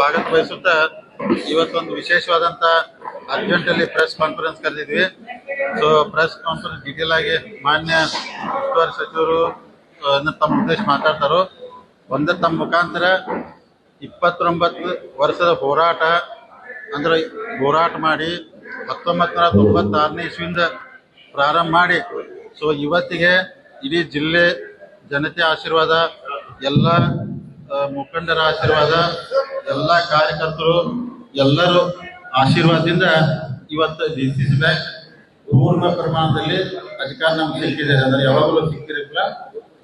ಸ್ವಾಗತ ಬಯಸುತ್ತಾ ಇವತ್ತೊಂದು ವಿಶೇಷವಾದಂತ ಅರ್ಜೆಂಟಲ್ಲಿ ಪ್ರೆಸ್ ಕಾನ್ಫರೆನ್ಸ್ ಕರೆದಿದ್ವಿ. ಸೊ ಪ್ರೆಸ್ ಕಾನ್ಫರೆನ್ಸ್ ಡೀಟೇಲ್ ಆಗಿ ಮಾನ್ಯ ಉಸ್ತುವಾರಿ ಸಚಿವರು ತಮ್ಮ ಉದ್ದೇಶ ಮಾತಾಡ್ತಾರೋ, ಒಂದೇ ತಮ್ಮ ಮುಖಾಂತರ ಇಪ್ಪತ್ತೊಂಬತ್ತು ವರ್ಷದ ಹೋರಾಟ, ಅಂದ್ರೆ ಹೋರಾಟ ಮಾಡಿ ಹತ್ತೊಂಬತ್ತು ನೂರ ತೊಂಬತ್ತಾರನೇ ಇಸ್ವಿಯಿಂದ ಪ್ರಾರಂಭ ಮಾಡಿ. ಸೊ ಇವತ್ತಿಗೆ ಇಡೀ ಜಿಲ್ಲೆ ಜನತೆ ಆಶೀರ್ವಾದ, ಎಲ್ಲ ಮುಖಂಡರ ಆಶೀರ್ವಾದ, ಎಲ್ಲ ಕಾರ್ಯಕರ್ತರು, ಎಲ್ಲರೂ ಆಶೀರ್ವಾದದಿಂದ ಇವತ್ತು ಡಿ ಸಿ ಸಿ ಬ್ಯಾಂಕ್ ಪೂರ್ಣ ಪ್ರಮಾಣದಲ್ಲಿ ಅಧಿಕಾರ ನಮ್ಗೆ ಸಿಕ್ಕಿದೆ. ಅಂದ್ರೆ ಯಾವಾಗಲೂ ಸಿಕ್ಕಿರಲಿಲ್ಲ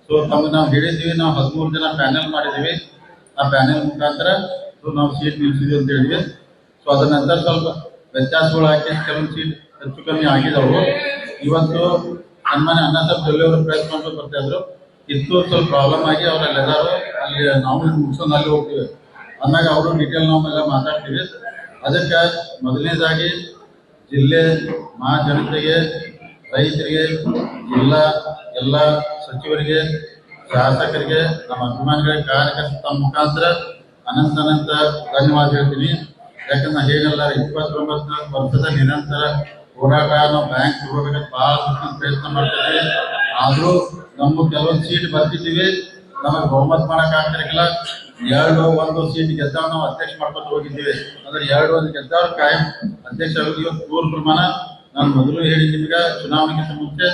ಸೊ ತಮ್ಗೆ ನಾವು ಹೇಳಿದ್ದೀವಿ, ನಾವು ಹದಿಮೂರು ಜನ ಪ್ಯಾನೆಲ್ ಮಾಡಿದ್ದೀವಿ. ಆ ಪ್ಯಾನೆಲ್ ಮುಖಾಂತರ ಸೊ ನಾವು ಸೀಟ್ ನಿಲ್ಸಿದ್ವಿ ಅಂತ ಹೇಳಿದ್ವಿ. ಸೊ ಅದ ನಂತರ ಸ್ವಲ್ಪ ವ್ಯತ್ಯಾಸಗಳು ಹಾಕಿ ಕೆಲವೊಂದು ಸೀಟ್ ಹೆಚ್ಚು ಕಮ್ಮಿ ಆಗಿದವು ಇವತ್ತು ಸನ್ಮಾನ್ಯ ಅನ್ನ ಜೊಲ್ಲೆ ಅವರು ಪ್ರಯತ್ನ ಬರ್ತಾ ಇದ್ರು. ಇತ್ತು ಸ್ವಲ್ಪ ಪ್ರಾಬ್ಲಮ್ ಆಗಿ ಅವರೆಲ್ಲರೂ ಅಲ್ಲಿ ನಾವು ಮುಗಿಸ್ಕೊಂಡು ಅಲ್ಲಿ ಹೋಗ್ತೀವಿ. ಅಂದಾಗ ಅವರು ಡೀಟೇಲ್ ನಾವೆಲ್ಲ ಮಾತಾಡ್ತೀವಿ. ಅದಕ್ಕೆ ಮೊದಲನೇದಾಗಿ ಜಿಲ್ಲೆ, ಮಹಾಜನತೆಗೆ, ರೈತರಿಗೆ, ಜಿಲ್ಲಾ ಎಲ್ಲ ಸಚಿವರಿಗೆ, ಶಾಸಕರಿಗೆ, ನಮ್ಮ ಅಭಿಮಾನಿಗಳಿಗೆ ಕಾರ್ಯಕರ್ತ ಮುಖಾಂತರ ಅನಂತ ಅನಂತ ಧನ್ಯವಾದ ಹೇಳ್ತೀನಿ. ಯಾಕಂದ್ರೆ ಹೇಗಲ್ಲ ಇಪ್ಪತ್ತೊಂಬತ್ತು ವರ್ಷದ ನಿರಂತರ ಹೋರಾಟ ನಾವು ಬ್ಯಾಂಕ್ ತಗೋಬೇಕಂತ ಭಾಳ ಪ್ರಯತ್ನ ಮಾಡ್ತೀವಿ ಆದ್ರೂ ನಮ್ಮ ಕೆಲವೊಂದು ಸೀಟ್ ಬರ್ತಿದ್ದೀವಿ ನಮಗೆ ಬಹುಮತ ಮಾಡಕ್ ಆಗ್ತಿರಲಿಲ್ಲ. ಎರಡು, ಒಂದು ಸೀಟ್ ಗೆದ್ದವ್ ನಾವು ಅಧ್ಯಕ್ಷ ಮಾಡ್ಕೊಂಡು ಹೋಗಿದ್ದೀವಿ. ಅಂದ್ರೆ ಎರಡು, ಒಂದು ಗೆದ್ದಾವ್ ಕಾಯಂ ಅಧ್ಯಕ್ಷ ಆಗೋದಿಲ್ಲ ಪೂರ್ವ ಪ್ರಮಾಣ. ನಾನು ಮೊದಲು ಹೇಳಿ ನಿಮ್ಗೆ ಚುನಾವಣೆಗಿಂತ ಮುಂಚೆ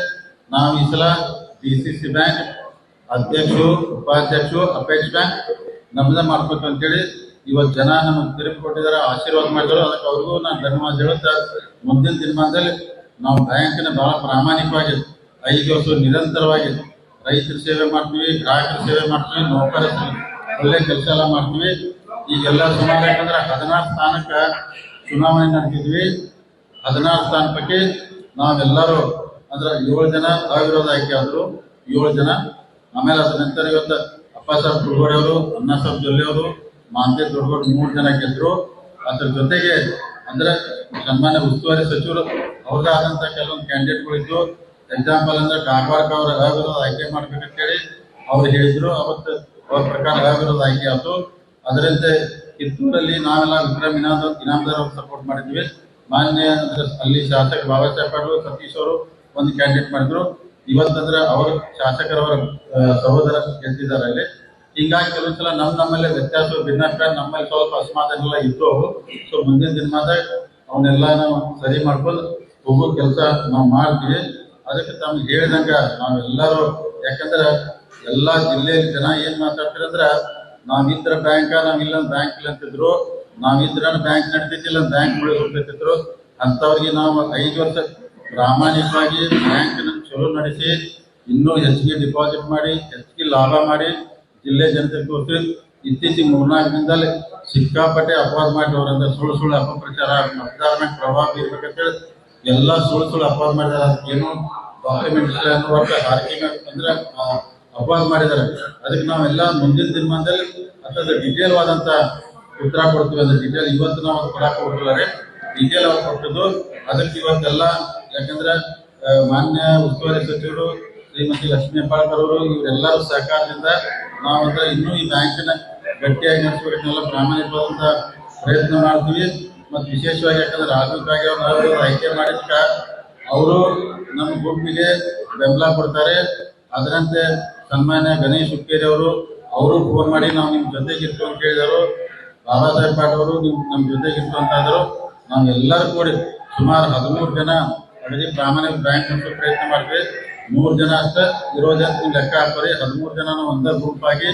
ನಾವು ಈ ಸಲ ಡಿ ಸಿ ಸಿ ಬ್ಯಾಂಕ್ ಅಧ್ಯಕ್ಷರು, ಉಪಾಧ್ಯಕ್ಷರು ಅಪೇಕ್ಷ ಬ್ಯಾಂಕ್ ನಮ್ದ ಮಾಡ್ಬೇಕು ಅಂತೇಳಿ ಇವತ್ತು ಜನ ನಮಗೆ ತಿರುಗಿ ಕೊಟ್ಟಿದ್ದಾರೆ. ಆಶೀರ್ವಾದ ಮಾಡಿದ್ರು ಅದಕ್ಕೆ ಅವ್ರಿಗೂ ನಾನು ಧನ್ಯವಾದ ಹೇಳುತ್ತಾ ಮುಂದಿನ ದಿನಮಾನದಲ್ಲಿ ನಾವು ಬ್ಯಾಂಕಿನ ಬಹಳ ಪ್ರಾಮಾಣಿಕವಾಗಿ ಐದು ವರ್ಷ ನಿರಂತರವಾಗಿ ರೈತರ ಸೇವೆ ಮಾಡ್ತೀವಿ, ಗ್ರಾಹಕರ ಸೇವೆ ಮಾಡ್ತೀವಿ ನೌಕರ ಒಳ್ಳೆ ಕೆಲಸ ಎಲ್ಲ ಮಾಡ್ತೀವಿ. ಈಗೆಲ್ಲ ಸುಮಾರು ಯಾಕಂದ್ರೆ ಹದಿನಾರು ಸ್ಥಾನಕ್ಕೆ ಚುನಾವಣೆ ನಡೆಸಿದ್ವಿ ಹದಿನಾರು ಸ್ಥಾನ ಪೈಕಿ ನಾವೆಲ್ಲರೂ ಅಂದ್ರೆ ಏಳು ಜನ ಅವಿರೋಧ ಆಯ್ಕೆ ಆದ್ರು. ಏಳು ಜನ. ಆಮೇಲೆ ಅದ್ರ ನಂತರ ಇವತ್ತು ಅಪ್ಪ ಸಾಹೇಬ್ ದುರ್ಗೋಡೆ ಅವರು ಅಣ್ಣ ಸಾಹೇಬ್ ಜೊಲ್ಲೆ ಅವರು ಮಾಂತೆ ಮೂರು ಜನ ಗೆದ್ರು. ಅದ್ರ ಜೊತೆಗೆ ಅಂದ್ರೆ ಸನ್ಮಾನ್ಯ ಉಸ್ತುವಾರಿ ಸಚಿವರು ಅವ್ರದ್ದಾದಂತ ಕೆಲವೊಂದು ಕ್ಯಾಂಡಿಡೇಟ್ಗಳು ಇದ್ದು ಎಕ್ಸಾಂಪಲ್ ಅಂದ್ರೆ ಕಾರವಾರಕ ಅವ್ರ ಅವಿರೋಧ ಆಯ್ಕೆ ಮಾಡ್ಬೇಕಂತೇಳಿ ಅವ್ರು ಹೇಳಿದ್ರು. ಅವತ್ತು ಅವ್ರ ಪ್ರಕಾರ ಅವಿರೋಧ ಆಯ್ಕೆ ಆಯ್ತು. ಅದರಂತೆ ಕಿತ್ತೂರಲ್ಲಿ ನಾವೆಲ್ಲ ವಿಕ್ರಮ್ ಇನಾಮ್ ಇನಾಮದಾರ್ ಸಪೋರ್ಟ್ ಮಾಡಿದ್ವಿ. ಮಾನ್ಯ ಅಲ್ಲಿ ಶಾಸಕ ಬಾಬಾ ಸಾಹೇಬ್ ಅವರು, ಸತೀಶ್ ಅವರು ಒಂದು ಕ್ಯಾಂಡಿಡೇಟ್ ಮಾಡಿದ್ರು. ಇವತ್ತಂದ್ರೆ ಅವರ ಶಾಸಕರವರ ಸಹೋದರ ಗೆದ್ದಿದ್ದಾರೆ ಅಲ್ಲಿ. ಹಿಂಗಾಗಿ ಕೆಲವೊಂದ್ ಸಲ ನಮ್ ನಮ್ಮಲ್ಲಿ ವ್ಯತ್ಯಾಸ ಭಿನ್ನಾಭಿಪ್ರಾಯ ನಮ್ಮಲ್ಲಿ ಸ್ವಲ್ಪ ಅಸಮಾಧಾನ ಇದ್ದು ಸೊ ಮುಂದಿನ ದಿನಮಾನ ಅವನ್ನೆಲ್ಲ ನಾವು ಸರಿ ಮಾಡ್ಕೊಂಡು ಹೋಗೋ ಕೆಲಸ ನಾವು ಮಾಡ್ತೀವಿ. ಅದಕ್ಕೆ ತಮ್ಗೆ ಹೇಳಿದಂಗ ನಾವೆಲ್ಲರೂ ಯಾಕಂದ್ರೆ ಎಲ್ಲಾ ಜಿಲ್ಲೆಯಲ್ಲಿ ಜನ ಏನ್ ಮಾತಾಡ್ತಾರೆ ಅಂದ್ರ ನಾವಿದ್ರ ಬ್ಯಾಂಕ, ನಾವ್ ಇಲ್ಲೊಂದ್ ಬ್ಯಾಂಕ್ ಇಲ್ಲ ಅಂತಿದ್ರು ನಾವಿದ್ರ ಬ್ಯಾಂಕ್ ನಡ್ತಿದ್ದಿಲ್ಲ ಬ್ಯಾಂಕ್ ಮುಳಿ ಹೋಗ್ತಿದ್ರು ಅಂತವ್ರಿಗೆ ನಾವು ಐದು ವರ್ಷ ಪ್ರಾಮಾಣಿಕವಾಗಿ ಬ್ಯಾಂಕ್ ಚಲೋ ನಡೆಸಿ, ಇನ್ನೂ ಹೆಚ್ಚಿಗೆ ಡಿಪಾಸಿಟ್ ಮಾಡಿ, ಹೆಚ್ಚಿಗೆ ಲಾಭ ಮಾಡಿ, ಜಿಲ್ಲೆ ಜನತೆ ತೋರಿಸಿ, ಇತ್ತೀಚಿಗೆ ಮೂರ್ನಾಲ್ಕು ದಿನದಲ್ಲಿ ಸಿಕ್ಕಾಪಟ್ಟೆ ಅಪವಾದ ಮಾಡಿ ಅವರಂದ್ರೆ ಸುಳ್ಳು ಸುಳ್ಳು ಅಪಪ್ರಚಾರ, ಮತದಾರನ ಪ್ರಭಾವ ಬೀರ್ಬೇಕಂತೇಳಿ ಎಲ್ಲ ಸುಳ್ಳು ಸುಳ್ಳು ಅಪವಾದ ಮಾಡಿದಾರೆ. ಏನು ಡಾಕ್ಯುಮೆಂಟ್ ಇಲ್ಲ ಅನ್ನೋ ಒಟ್ಟು ಹಾರಿಕೆ ಅಂದ್ರೆ ಅಪವಾದ ಮಾಡಿದ್ದಾರೆ ಅದಕ್ಕೆ ನಾವೆಲ್ಲ ಮುಂದಿನ ದಿನಮಾನದಲ್ಲಿ ಅಂತ ಡಿಟೇಲ್ ಆದಂತ ಉತ್ತರ ಕೊಡ್ತೀವಿ. ಅಂದ್ರೆ ಡಿಟೇಲ್ ಇವತ್ತು ನಾವು ಅದು ಕೊಡಕ್ಕೆ ಹೋಗಿಲ್ಲ ಡಿಟೇಲ್ ಅವ್ರು ಕೊಟ್ಟಿದ್ದು. ಅದಕ್ಕೆ ಇವತ್ತೆಲ್ಲ, ಯಾಕಂದ್ರೆ ಮಾನ್ಯ ಉಸ್ತುವಾರಿ ಸಚಿವರು ಶ್ರೀಮತಿ ಲಕ್ಷ್ಮೀ ಹೆಬ್ಬಾಳ್ಕರ್ ಅವರು, ಇವರೆಲ್ಲರೂ ಸಹಕಾರದಿಂದ ನಾವು ಇನ್ನೂ ಈ ಬ್ಯಾಂಕಿನ ಗಟ್ಟಿಯಾಗಿ ನಡೆಸಬೇಕನ್ನೆಲ್ಲ ಪ್ರಾಮಾಣಿಕವಾದಂತ ಪ್ರಯತ್ನ ಮಾಡ್ತೀವಿ. ಮತ್ತು ವಿಶೇಷವಾಗಿ ಯಾಕಂದ್ರೆ ರಾಜಕೀಯವಾಗಿ ಅವರು ಆಯ್ಕೆ ಮಾಡಿದ್ಕ ಅವರು ನಮ್ಮ ಗುಂಪಿಗೆ ಬೆಂಬಲ ಕೊಡ್ತಾರೆ. ಅದರಂತೆ ಸನ್ಮಾನ್ಯ ಗಣೇಶ್ ಹುಕ್ಕೇರಿ ಅವರು ಅವರು ಫೋನ್ ಮಾಡಿ ನಾವು ನಿಮ್ಮ ಜೊತೆಗೆ ಇರ್ತೀವಿ ಅಂತ ಹೇಳಿದರು. ಬಾಬಾ ಸಾಹೇಬ್ ಪಾಟೀಲ್ ಅವರು ನಿಮ್ ನಮ್ಮ ಜೊತೆಗೆ ಇತ್ತು ಅಂತ ನಾವು ಎಲ್ಲರೂ ಕೂಡಿ ಸುಮಾರು ಹದಿಮೂರು ಜನ ಅಡಿಗೆ ಪ್ರಾಮಾಣಿಕ ಬ್ಯಾಂಕ್ ಅಂತ ಪ್ರಯತ್ನ ಮಾಡ್ತೀವಿ. ಮೂರು ಜನ ಅಷ್ಟೇ, ಇರೋ ಜನ ಲೆಕ್ಕ ಹಾಕ್ತಾರೆ ಹದಿಮೂರು ಜನ ಒಂದೇ ಗ್ರೂಪ್ ಆಗಿ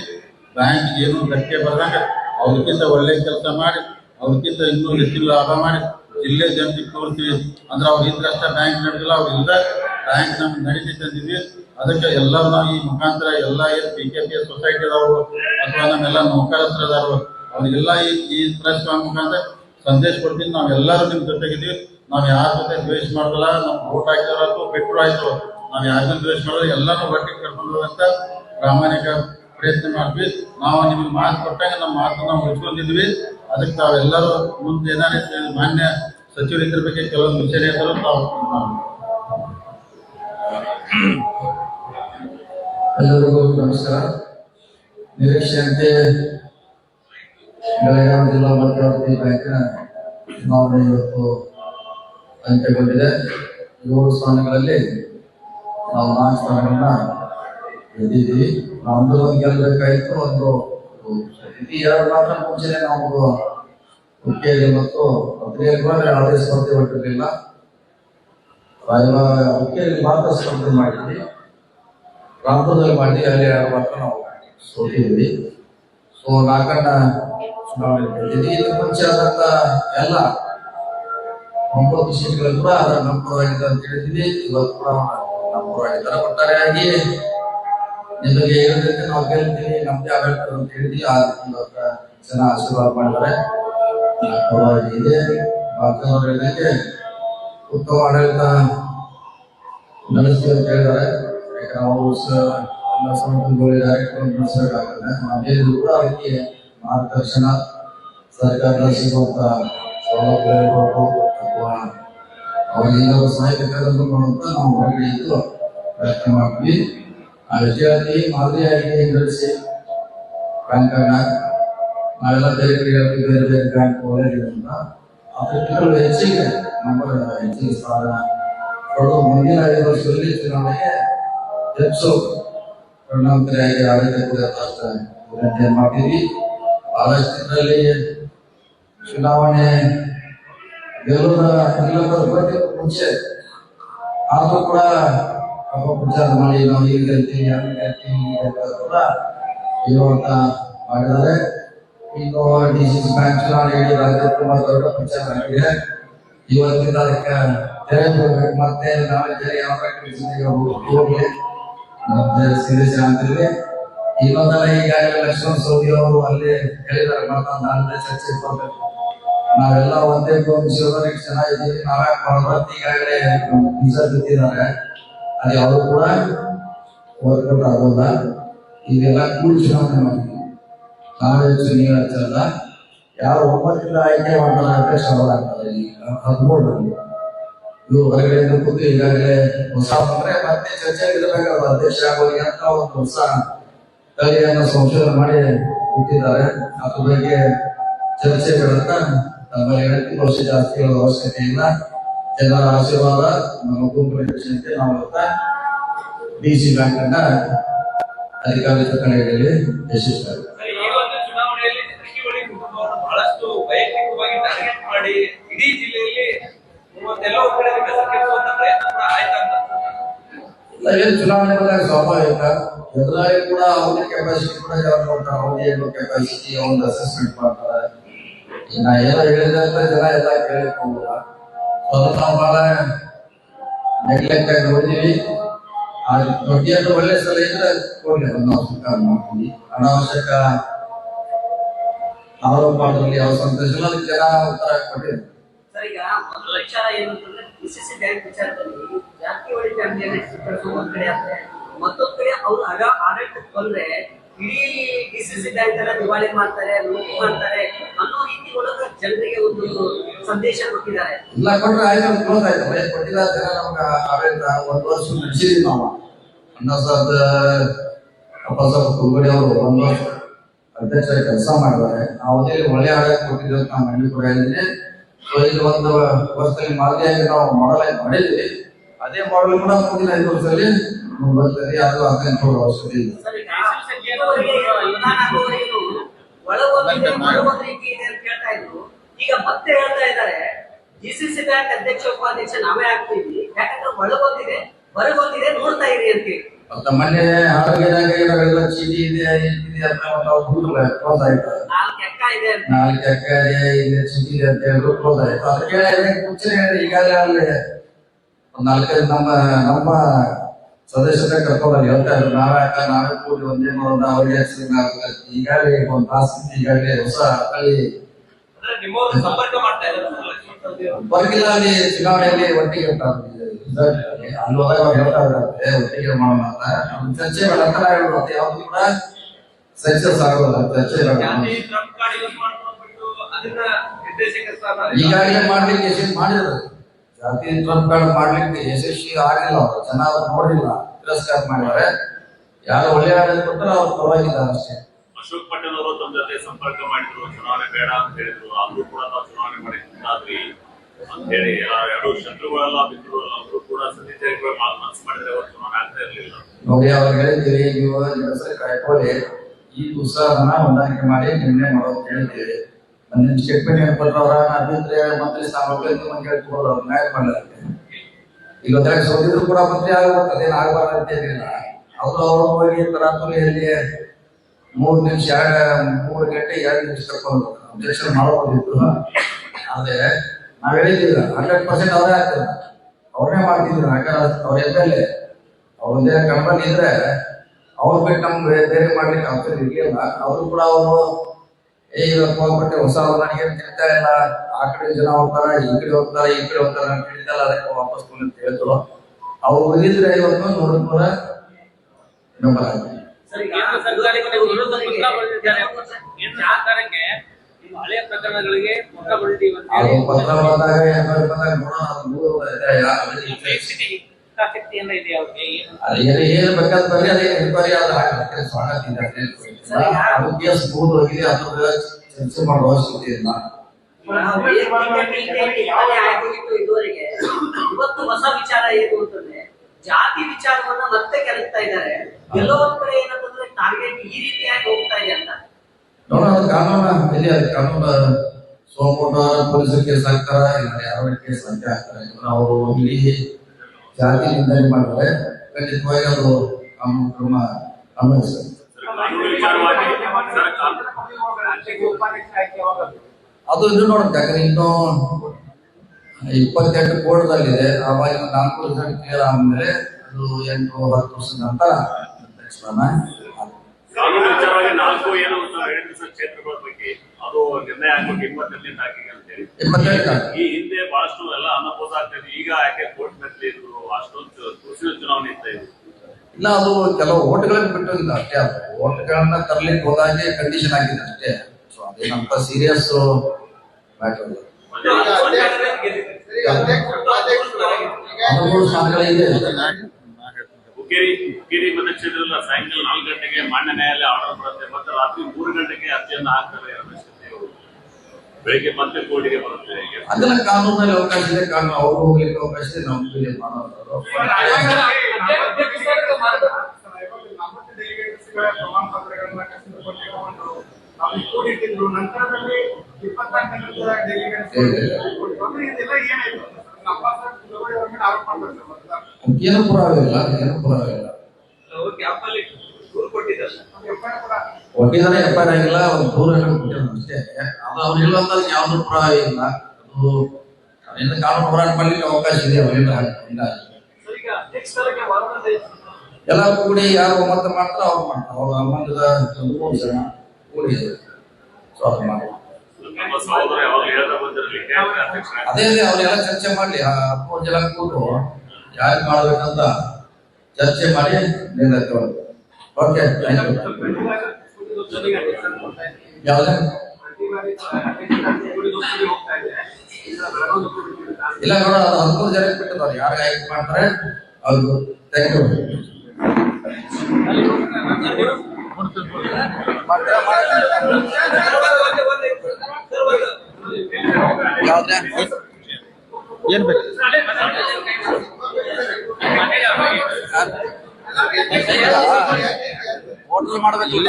ಬ್ಯಾಂಕ್ ಏನು ಧಕ್ಕೆ ಬರ್ದಂಗ ಅವ್ರಿಗಿಂತ ಒಳ್ಳೆ ಕೆಲಸ ಮಾಡಿ ಅವ್ರಿಗಿಂತ ಇನ್ನೂ ಹೆಚ್ಚಿಲ್ಲ ಲಾಭ ಮಾಡಿ ಜಿಲ್ಲೆ ಜನತೆಗೆ ತೋರಿಸ್ತೀವಿ. ಅಂದ್ರೆ ಅವ್ರ ಹಿಂದ್ರೆ ಅಷ್ಟೇ ಬ್ಯಾಂಕ್ ನಡೆದಿಲ್ಲ, ಅವ್ರು ಇಲ್ಲ ಬ್ಯಾಂಕ್ ನಮ್ಗೆ ನಡೀತೈತೆ ಅಂತಿದ್ವಿ ಅದಕ್ಕೆ ಎಲ್ಲರೂ ನಾವು ಈ ಮುಖಾಂತರ ಎಲ್ಲ ಏನು ಪಿ ಕೆ ಪಿ ಸೊಸೈಟಿ ಅದಾವರು ಅಥವಾ ನಮ್ಮೆಲ್ಲ ನೌಕರಸ್ಥರು ಅದಾರು ಅವ್ರಿಗೆಲ್ಲ ಈ ಈ ಟ್ರಸ್ಟ್ ಮುಖಾಂತರ ಸಂದೇಶ ಕೊಡ್ತೀನಿ. ನಾವೆಲ್ಲರೂ ನಿಮ್ ಜೊತೆಗಿದ್ದೀವಿ. ನಾವ್ ಯಾರ ಜೊತೆ ದ್ವೇಷ ಮಾಡೋದಿಲ್ಲ ಓಟ್ ವೋಟ್ ಅಥವಾ ಬಿಟ್ಟರು ಆಯ್ತು. ನಾವ್ ಯಾರನ್ನ ದ್ವೇಷ ಮಾಡೋದು ಎಲ್ಲಾನು ಒಟ್ಟಿಗೆ ಕರ್ಕೊಂಡು ಹೋಗಂತ ಪ್ರಾಮಾಣಿಕ ಪ್ರಯತ್ನ ಮಾಡ್ತೀವಿ. ನಾವು ನಿಮ್ಗೆ ಮಾತು ಕೊಟ್ಟಾಗ ನಮ್ಮ ಮಾತು ನಾವು ಉಳಿಸ್ಕೊಂಡಿದ್ವಿ. ಅದಕ್ಕೆ ತಾವೆಲ್ಲರೂ ಮುಂದೆ ಏನಾದ್ರು ಮಾನ್ಯ ಸಚಿವರು ಇದ್ರ ಬಗ್ಗೆ ಕೆಲವೊಂದು ವಿಷಯ ಇದ್ದರು ತಾವು ಎಲ್ಲರಿಗೂ ನಮಸ್ಕಾರ. ನಿರೀಕ್ಷೆಯಂತೆ ಬೆಳಗಾವಿ ಜಿಲ್ಲಾ ಮಧ್ಯವರ್ತಿ ಬ್ಯಾಂಕಿನ ಚುನಾವಣೆ ಇವತ್ತು ಅಂತ್ಯಗೊಂಡಿದೆ. ಏಳು ಸ್ಥಾನಗಳಲ್ಲಿ ನಾವು ನಾಲ್ಕು ಸ್ಥಾನಗಳನ್ನ ಗೆದ್ದಿದ್ದೀವಿ ನಮ್ದು ಒಂದು ಗೆಲ್ಲಬೇಕಾಯ್ತು ಒಂದು ಇಡೀ ಎರಡು ಮಾತ್ರ ಮುಂಚೆನೆ ನಾವು ಹುಕ್ಕೇರಿ ಮತ್ತು ಹುಕ್ಕೇರಿ ಕೂಡ ಯಾವುದೇ ಸ್ಪರ್ಧೆ ಹೊಟ್ಟಿರಲಿಲ್ಲ ಹುಕ್ಕೇರಿ ಮಾತ್ರ ಸ್ಪರ್ಧೆ ಮಾಡಿದ್ವಿ. ರಾಮಪುರದಲ್ಲಿ ಮಾಡಿ ಅಲ್ಲಿ ಎರಡು ಮಾತ್ರ ನಾವು ಸೋತಿದ್ವಿ. ಸೊ ನಾಲ್ಕನ್ನ ಚುನಾವಣೆ ಗೆದ್ದಿದ್ವಿ ಮುಂಚೆ ಆದಂತ ಎಲ್ಲ ಒಂಬತ್ತು ಸೀಟ್ಗಳು ಕೂಡ ನಮ್ಮ ಪರವಾಗಿದೆ ಅಂತ ಹೇಳಿದ್ವಿ. ಇವತ್ತು ಕೂಡ ನಮ್ಮ ಪರವಾಗಿದ್ದಾರೆ ಒಟ್ಟಾರೆಯಾಗಿ ನಿಮಗೆ ಹೇಳಿದ್ರೆ ನಾವು ಕೇಳ್ತೀವಿ ನಮ್ದೇ ಆಗಬೇಕು ಅಂತ ಹೇಳಿ ಆ ಜನ ಆಶೀರ್ವಾದ ಮಾಡ್ತಾರೆ ಇದೆ. ಹೇಳಿದಂಗೆ ಉತ್ತಮ ಆಡಳಿತ ನಡೆಸಿ ಅಂತ ಹೇಳಿದ್ದಾರೆ. ಅವರು ಸಂಸ್ಥೆಗಳಿದ್ದಾರೆ ನಡೆಸಬೇಕಾಗ್ತದೆ ನಾವೇನು ಕೂಡ ಅದಕ್ಕೆ ಮಾರ್ಗದರ್ಶನ ಸರ್ಕಾರದ ಸಿಗುವಂತ ಸೌಲಭ್ಯ ಇರಬೇಕು ಅಥವಾ ಅವ್ರಿಗೆ ಏನಾದ್ರು ಸಹಾಯ ಬೇಕಾದಂತ ನಾವು ಹೊರಗಡೆ ಇದ್ದು ಪ್ರಯತ್ನ ಮಾಡ್ತೀವಿ. ಆ ವಿದ್ಯಾರ್ಥಿ ಮಾದರಿಯಾಗಿ ನಡೆಸಿ ಬ್ಯಾಂಕಾಗ ನಾವೆಲ್ಲ ಬೇರೆ ಕಡೆ ಹೇಳ್ತೀವಿ, ಬೇರೆ ಬೇರೆ ಬ್ಯಾಂಕ್ ಹೋಗಿರೋದ್ರಿಂದ ಆ ಅದಕ್ಕಿಂತಲೂ ಹೆಚ್ಚಿಗೆ ನಂಬರ್ ಹೆಚ್ಚಿಗೆ ಸ್ಥಾನ ಪಡೆದು ಮುಂದಿನ ಐದು ವರ್ಷದಲ್ಲಿ ಚುನಾವಣೆಗೆ ಹೆಚ್ಚು ಪರಿಣಾಮಕಾರಿಯಾಗಿ ಆಡಳಿತ ಕೂಡ ಮಾಡ್ತೀವಿ. ಬಹಳಷ್ಟು ಇದರಲ್ಲಿ ಚುನಾವಣೆ ಗೆಲ್ಲುವ ಮುಂಚೆ ಆದರೂ ಕೂಡ ಮಾಡಿ ನಾವು ಇರುವಂತ ಮಾಡಿದ್ದಾರೆ. ಇನ್ನು ಡಿ ಸಿ ಬ್ಯಾಂಕ್ ಹೇಳಿ ರಾಜ್ಯ ತುಂಬಾ ದೊಡ್ಡ ಪ್ರಚಾರ ಆಗಿದೆ. ಅದಕ್ಕೆ ಮತ್ತೆ ನಾಳೆ ಯಾವ ಮತ್ತೆ ಇನ್ನೊಂದಲ್ಲ ಈಗಾಗಲೇ ಲಕ್ಷ್ಮಣ ಅವರು ಅಲ್ಲಿ ಹೇಳಿದ್ದಾರೆ ಚರ್ಚೆ ನಾವೆಲ್ಲ ಒಂದೇ ವಂಶದವರಿಗೆ ಚೆನ್ನಾಗಿದ್ದೀವಿ ನಾವೇ ಭಾರತ ಈಗಾಗಲೇ ಅದು ಯಾವುದು ಕೂಡ ವರ್ಕೌಟ್ ಆಗೋಲ್ಲ. ಇದೆಲ್ಲ ಕೂಡಿ ಚುನಾವಣೆ ಮಾಡ್ತೀವಿ ನಾವು ಯಾರು ಒಂಬತ್ತಿಂದ ಆಯ್ಕೆ ಮಾಡ್ತಾರೆ ಅಧ್ಯಕ್ಷ ಆಗ್ತದೆ ಈಗ ಹದಿಮೂರು ಇವರು ಹೊರಗಡೆಯಿಂದ ಕೂತು ಈಗಾಗಲೇ ಹೊಸ ಬಂದ್ರೆ ಮತ್ತೆ ಚರ್ಚೆ ಇರಬೇಕಾದ ಅಧ್ಯಕ್ಷ ಆಗೋರಿಗೆ ಅಂತ ಒಂದು ಹೊಸ ತಳಿಯನ್ನು ಸಂಶೋಧನೆ ಮಾಡಿ ಬಿಟ್ಟಿದ್ದಾರೆ ಅದ್ರ ಬಗ್ಗೆ ಚರ್ಚೆ ನಮ್ಮ ಎರಡು ಹೇಳ್ತಿ ವರ್ಷ ಜಾಸ್ತಿ ಅವಶ್ಯಕತೆ ಇಲ್ಲ. ಜನರ ಆಶೀರ್ವಾದ ನಮ್ಮ ಗುಂಪು ವಿಷಯಕ್ಕೆ ನಾವು ಇವತ್ತ ಡಿ ಸಿ ಬ್ಯಾಂಕ್ ಅನ್ನ ಅಧಿಕಾರಿಗಳ ಕಡೆಯಲ್ಲಿ ಯಶಸ್ವಿ ಬಹಳಷ್ಟು ವೈಯಕ್ತಿಕವಾಗಿ ಟಾರ್ಗೆಟ್ ಮಾಡಿ ಇಡೀ ಜಿಲ್ಲೆಯಲ್ಲಿ ಕಡೆ ಪ್ರಯತ್ನ ಏನ್ ಚುನಾವಣೆ ಬಂದಾಗ ಸ್ವಾಭಾವಿಕ. ಎದುರಾಗಿ ಕೂಡ ಅವ್ರ ಕೆಪಾಸಿಟಿ ಕೂಡ ಯಾರು ಕೊಡ್ತಾರೆ ಅವ್ರಿಗೆ ಏನು ಕೆಪಾಸಿಟಿ ಅವ್ನ ಅಸೆಸ್ಮೆಂಟ್ ಮಾಡ್ತಾರೆ. ನಾ ಏನೋ ಹೇಳಿದೆ ಅಂತ ಜನ ಎಲ್ಲ ಕೇಳಕ್ ಹೋಗಲ್ಲ ನೋಡಿದೀವಿ ಆ ಒಳ್ಳೆ ಸಲ ಇದ್ರೆ ಕೊಡ್ಲಿ ಅನಾವಶ್ಯಕ ಮಾಡ್ತೀವಿ. ಅನಾವಶ್ಯಕ ಆರೋಪ ಮಾಡೋದ್ರಲ್ಲಿ ಯಾವ ಸಂತೋಷ ಇಲ್ಲ, ಅದಕ್ಕೆ ಜನ ಉತ್ತರ ಕೊಟ್ಟಿದ್ರು ಈಗ ಮೊದಲ ವಿಚಾರ ಏನು ಅಂತಂದ್ರೆ ಡಿಸಿಸಿ ಬ್ಯಾಂಕ್ ವಿಚಾರದಲ್ಲಿ ಜಾರಕಿಹೊಳಿ ಫ್ಯಾಮಿಲಿಯನ್ನ ಒಂದ್ ಕಡೆ ಮತ್ತೊಂದ್ ಕಡೆ ಅವ್ರು ಆಡಳಿತಕ್ಕೆ ಬಂದ್ರೆ ಇಡೀ ಡಿಸೀಸ್ ಬ್ಯಾಂಕ್ ಅನ್ನ ದಿವಾಳಿ ಮಾಡ್ತಾರೆ ಲೂಟಿ ಮಾಡ್ತಾರೆ ಅನ್ನೋ ರೀತಿ ಒಳಗ ಜನರಿಗೆ ಒಂದು ಸಂದೇಶ ಕೊಟ್ಟಿದ್ದಾರೆ. ಇಲ್ಲ ಕೊಟ್ಟರೆ ಆಯ್ತು ಕ್ಲೋಸ್ ಆಯ್ತು ವಯಸ್ಸು ಕೊಟ್ಟಿಲ್ಲ ಜನ ನಮ್ಗೆ ಆಡಳಿತ ಒಂದು ವರ್ಷ ನಡೆಸಿದ್ವಿ ನಾವು. ಅಣ್ಣ ಸಾದ್ ಅಪ್ಪ ಸಾಬ್ ಕುಲ್ಗಡಿ ಅವರು ಒಂದು ವರ್ಷ ಅಧ್ಯಕ್ಷರ ಕೆಲಸ ಮಾಡಿದ್ದಾರೆ. ಅವಧಿಯಲ್ಲಿ ಒಳ್ಳೆ ಆಡಳಿತ ಕೊಟ್ಟಿದ್ದೀವಿ ಅಂತ ನಾನು ಮನೆ ಕೂಡ ಇದ್ದೀನಿ ಸೊ ಇದು ಒಂದು ವರ್ಷದಲ್ಲಿ ಮಾದರಿಯಾಗಿ ನಾವು ಮಾಡಲ್ ಮಾಡಿದ್ವಿ ಅದೇ ಮಾಡಲ್ ಕೂಡ ಮುಂದಿನ ಐದು ವರ್ಷದಲ್ಲಿ. ಬರ್ತದೆ ಅದು ಅಂತ ಅವಶ್ಯಕತೆ ಇಲ್ಲ. ಇದೆ ಅಂತ ಹೇಳ್ತಾ ಇದ್ರು ಈಗ ಮತ್ತೆ ಹೇಳ್ತಾ ಇದ್ದಾರೆ ಡಿಸಿಸಿ ಬ್ಯಾಂಕ್ ಅಧ್ಯಕ್ಷ ಉಪಾಧ್ಯಕ್ಷ ನಾವೇ ಆಗ್ತೀವಿ ಯಾಕಂದ್ರೆ ಒಳಗೊಂದಿದೆ ಹೊರಗೊಂದಿದೆ ನೋಡ್ತಾ ಇರಿ ಅಂತ ಮತ್ತೆ ಮೊನ್ನೆ ಆರೋಗ್ಯದಾಗ ಚೀಟಿ ಇದೆ ಇದೆ ಅಂತ ಬಿಟ್ರೆ ಕ್ಲೋಸ್ ಆಯ್ತು ನಾಲ್ಕು ಎಕ್ಕ ಇದೆ ನಾಲ್ಕು ಇದೆ ಇಲ್ಲಿ ಇದೆ ಅಂತ ಹೇಳಿದ್ರು ಕ್ಲೋಸ್ ಆಯ್ತು ಅದಕ್ಕೆ ಮುಂಚೆ ಹೇಳಿ ಈಗಾಗಲೇ ಅಲ್ಲಿ ನಾಲ್ಕೈದು ನಮ್ಮ ನಮ್ಮ ಸದಸ್ಯರೇ ಕರ್ಕೊಂಡು ಹೇಳ್ತಾ ಇದ್ರು ನಾವೇ ಅಕ್ಕ ನಾವೇ ಕೂಡಿ ಒಂದೇ ಮಾಡೋಣ ಅವ್ರಿಗೆ ಹೆಸರು ಈಗಾಗಲೇ ಒಂದು ತಾಸು ಈಗಾಗಲೇ ಹೊಸ ತಳಿ ಬರ್ಗಿಲ್ಲಾಗಿ ಚುನಾವಣೆಯಲ್ಲಿ ಒಟ್ಟಿಗೆ ಇರ್ತಾರೆ ಅಲ್ಲಿ ಹೋದಾಗ ಅವ್ರು ಹೇಳ್ತಾ ಇದ್ದಾರೆ ಒಟ್ಟಿಗೆ ಮಾಡೋಣ ಅಂತ. ನಮ್ಮ ಚರ್ಚೆ ನಾವು ಹೇಳ್ಬೋದು ಯಾವ್ದು ಕೂಡ ಸಕ್ಸಸ್ ಆಗೋಲ್ಲ ಚರ್ಚೆ ಈಗಾಗಲೇ ಮಾಡ್ಲಿಕ್ಕೆ ಮಾಡಿದ್ರು ಜಾತಿ ಕಾರ್ಡ್ ಮಾಡ್ಲಿಕ್ಕೆ ಯಶಸ್ವಿ ಆಗಿಲ್ಲ ಅವರು. ಜನ ಅವ್ರು ನೋಡಿಲ್ಲ ತಿರಸ್ಕಾರ ಮಾಡಿದ್ದಾರೆ ಯಾರು ಒಳ್ಳೆ ಆಡಳಿತ ಕೊಟ್ಟರೆ ಅವ್ರು ಪರವಾಗಿಲ್ಲ ಅಷ್ಟೇ. ಅಶೋಕ್ ಪಟೇಲ್ ಅವರು ತಮ್ಮ ಜೊತೆ ಸಂಪರ್ಕ ಮಾಡಿದ್ರು ಚುನಾವಣೆ ಬೇಡ ಅಂತ ಹೇಳಿದ್ರು. ಆದ್ರೂ ಕೂಡ ನಾವು ಚುನಾವಣೆ ಮಾಡಿ ಮುಂದಾದ್ರಿ ಅಂತ ಹೇಳಿ ಎರಡು ಶತ್ರುಗಳೆಲ್ಲ ಬಿದ್ರು ಅವರು ಕೂಡ ಮಾತು ಮನಸ್ಸು ಮಾಡಿದ್ರೆ ಅವ್ರು ಚುನಾವಣೆ ಆಗ್ತಾ ಇರಲಿಲ್ಲ. ನೋಡಿ ಅವ್ರು ಹೇಳಿದ್ದೀರಿ ನೀವು ಹೆಸರು ಕಾಯ್ಕೊಳ್ಳಿ ಈ ಉತ್ಸಾಹನ ಹೊಂದಾಣಿಕೆ ಮಾಡಿ ನಿರ್ಣಯ ಮಾಡೋದು ಹೇಳಿದ್ದೀವಿ ನನ್ನ ಸ್ಟೇಟ್ಮೆಂಟ್ ಏನು ಅವರ ಅವ್ರು ನ್ಯಾಯ ಕೂಡ, ಅವರು ಅವರು ಮೂರು ನಿಮಿಷ ಮೂರು ಗಂಟೆ, ಎರಡು ನಿಮಿಷ ಆದ್ರೆ ಹಂಡ್ರೆಡ್ ಅವರೇ ಆಗ್ತದೆ ಮಾಡ್ತಿದ್ರು, ಯಾಕಂದ್ರೆ ಅವ್ರ ಎಂ ಎಲ್ ಎ. ಅವ್ರದ್ದೇ ಕಂಪನಿ ಇದ್ರೆ ಅವ್ರು ಬಿಟ್ಟು ನಮ್ಗೆ ಬೇರೆ ಮಾಡ್ಲಿಕ್ಕೆ ಅವಕಾಶ ಇರ್ಲಿಲ್ಲ ಅವರು ಕೂಡ ಅವರು ಇವತ್ತು ಹೋಗ್ಬಿಟ್ಟೆ ಹೊಸ ನನಗೆ ತಿಳಿತಾ ಇಲ್ಲ. ಆ ಕಡೆ ಜನ ಹೋಗ್ತಾರ ಈ ಕಡೆ ಹೋಗ್ತಾರ ಈ ಕಡೆ ಹೋಗ್ತಾರ ಅಂತ ತಿಳಿತಾ ಇಲ್ಲ ಅದಕ್ಕೆ ವಾಪಸ್ ಅಂತ ಹೇಳಿದ್ರು. ಅವ್ರು ಉಳಿದಿದ್ರೆ ಇವತ್ತು ಈಗ ಕೇಂದ್ರ ಸರ್ಕಾರಕ್ಕೆ ನಿಮ್ಮ ಹಳೆಯ ಪ್ರಕರಣಗಳಿಗೆ ಪತ್ರ ಅದು ಪತ್ರ ಬಂದಾಗ ಬಂದಾಗ ನೋಡೋಣ ಏನು? ಅದು ಬೇಕಾದ್ ಎನ್ಕ್ವೈರಿ ಆದ್ರೆ ಸ್ವಾಗತ ಅಂತ ಕೇಸ್ ಮುಗಿದು ಹೋಗಿದೆ ಅದ್ರ ಚರ್ಚೆ ಮಾಡುವ ಅವಶ್ಯಕತೆ ಇಲ್ಲ. ಇವತ್ತು ಹೊಸ ವಿಚಾರ ಏನು ಅಂತಂದ್ರೆ ಜಾತಿ ವಿಚಾರವನ್ನ ಮತ್ತೆ ಕೆರಕ್ತಾ ಇದ್ದಾರೆ. ಎಲ್ಲೋ ಒಂದ್ ಕಡೆ ಏನಂತಂದ್ರೆ ಟಾರ್ಗೆಟ್ ಈ ರೀತಿಯಾಗಿ ಹೋಗ್ತಾ ಇದೆ ಅಂತ. ನೋಡೋಣ ಅದು ಕಾನೂನು ಇಲ್ಲಿ ಅದು ಕಾನೂನು ಸೋಮವಾರ ಪೊಲೀಸರು ಕೇಸ್ ಹಾಕ್ತಾರ ಇಲ್ಲ ಯಾವ ಕೇಸ್ ಆಗ್ತಾರೆ ಹಾಕ್ತಾರೆ ಅವರು ಇಲ್ಲಿ ಜಾತಿ ನಿಂದನೆ ಮಾಡಿದ್ರೆ ಖಂಡಿತವಾಗಿ ಅದು ಕಾನೂನು ಕ್ರಮ ಅನ್ವಯಿಸ್ತದೆ ಅದು ಇನ್ನು ನೋಡೋಣ ಯಾಕಂದ್ರೆ ಇನ್ನು ಇಪ್ಪತ್ತೆಂಟು ಕೋಡ್ದಲ್ಲಿದೆ ಆವಾಗ ನಾಲ್ಕು ರಿಸಲ್ಟ್ ಕ್ಲಿಯರ್ ಆದ್ಮೇಲೆ ಅದು ಎಂಟು ಹತ್ತು ವರ್ಷದ ಕಾನೂನು ವಿಚಾರವಾಗಿ ನಾಲ್ಕು ಏನು ಅಂತ ಹೇಳಿದ್ರು ಸರ್ ಕ್ಷೇತ್ರಗಳ ಬಗ್ಗೆ ಅದು ನಿರ್ಣಯ ಆಗ್ಬೇಕು ಅಂತ ಈ ಹಿಂದೆ ಬಹಳಷ್ಟು ಎಲ್ಲ ಅನುಭವ ಆಗ್ತಾ ಇದೆ. ಈಗ ಯಾಕೆ ಕೋರ್ಟ್ನಲ್ಲಿ ಇದ್ರು ಅಷ್ಟೊಂದು ತುರ್ಸಿನ ಚುನಾವಣೆ ಇರ್ತಾ ಇದು? ಇಲ್ಲ ಅದು ಕೆಲವು ಓಟ್ಗಳನ್ನು ಬಿಟ್ಟು ಅಷ್ಟೇ, ಅದು ಓಟ್ಗಳನ್ನ ತರ್ಲಿಕ್ಕೆ ಹೋದಾಗೆ ಕಂಡೀಷನ್ ಆಗಿದೆ ಅಷ್ಟೇ. ಸೊ ಅದೇನಂತ ಸೀರಿಯಸ್ ಮ್ಯಾಟರ್ ಹುಕ್ಕೇರಿ ಹುಕ್ಕೇರಿ ಮತಕ್ಷೇತ್ರದಲ್ಲಿ ಸಾಯಂಕಾಲ ನಾಲ್ಕು ಗಂಟೆಗೆ ಮಾನ್ಯ ನ್ಯಾಯಾಲಯ ಆರ್ಡರ್ ಬರುತ್ತೆ ಮತ್ತೆ ರಾತ್ರಿ ಮೂರು ಗಂಟೆಗೆ ಅರ್ಜಿಯನ್ನು ಹಾಕ್ತಾರೆ. ಬೆಳಿಗ್ಗೆ ಮತ್ತೆ ಕೋರ್ಟಿಗೆ ಬರುತ್ತೆ ಹೀಗೆ. ಅದೆಲ್ಲ ಕಾನೂನಲ್ಲಿ ಅವಕಾಶ ಇದೆ ಕಾನೂನು ಅವ್ರು ಹೋಗ್ಲಿಕ್ಕೆ ಅವಕಾಶ ಇದೆ ನಾವು ಪೂಜೆ ಮಾಡೋದು. ನಂತರದಲ್ಲಿ ಇಪ್ಪತ್ನಾಲ್ಕನೇ ಇದೆಲ್ಲ ಏನಾಯ್ತು ಏನು ಪುರಾವೆ ಇಲ್ಲ ಏನು ಪುರಾವೆ ಇಲ್ಲ ಅವ್ರು ಕ್ಯಾಂಪಲ್ಲಿ ದೂರು ಕೊಟ್ಟಿದ್ದಾರೆ. ಐ ಆರ್ ಆಗಿಲ್ಲ ಒಂದು ದೂರ ಅಷ್ಟೇ. ಅದು ಅವ್ರು ಹೇಳುವಂತ ಯಾವ್ದು ಪುರಾವೆ ಇಲ್ಲ. ಅದು ಅದರಿಂದ ಕಾನೂನು ಹೋರಾಟ ಮಾಡ್ಲಿಕ್ಕೆ ಅವಕಾಶ ಇದೆ ಅವರಿಂದ ಇಲ್ಲ. ಎಲ್ಲ ಕೂಡಿ ಯಾರು ಒಮ್ಮತ ಮಾಡ್ತಾರೋ ಅವ್ರು ಮಾಡ್ತಾರೆ. ಅವ್ರ ಸಂಬಂಧದ ಮೂರು ಜನ ಕೂಡಿ ಸೊ ಅದು ಮಾಡಿ ನಮ್ಮ ಸಹೋದರ ಯಾವಾಗಲೂ ಬಂದಿರಲಿ? ಕೇಂದ್ರ ಅಧ್ಯಕ್ಷ ಅದೇ ಅವರೆಲ್ಲ ಚರ್ಚೆ ಮಾಡ್ಲಿ. ಆ ಮೂರು ಜನ ಕೂತು ಯಾರು ಮಾಡ್ಬೇಕಂತ ಚರ್ಚೆ ಮಾಡಿ ನಿರ್ಣಯ ತಗೊಳ್ಳಿ ಓಕೆ ಯಾವ್ದೇ? ಇಲ್ಲ ನೋಡ ಅದು ಹದಿಮೂರು ಜನಕ್ಕೆ ಬಿಟ್ಟಿದ್ದಾರೆ ಯಾರು ಆಯ್ಕೆ ಮಾಡ್ತಾರೆ ಅವ್ರು ಥ್ಯಾಂಕ್ ಯು ಏನ್ ಬೇಕು? ಹೋಟೆಲ್ ಮಾಡಬೇಕು. ಈ.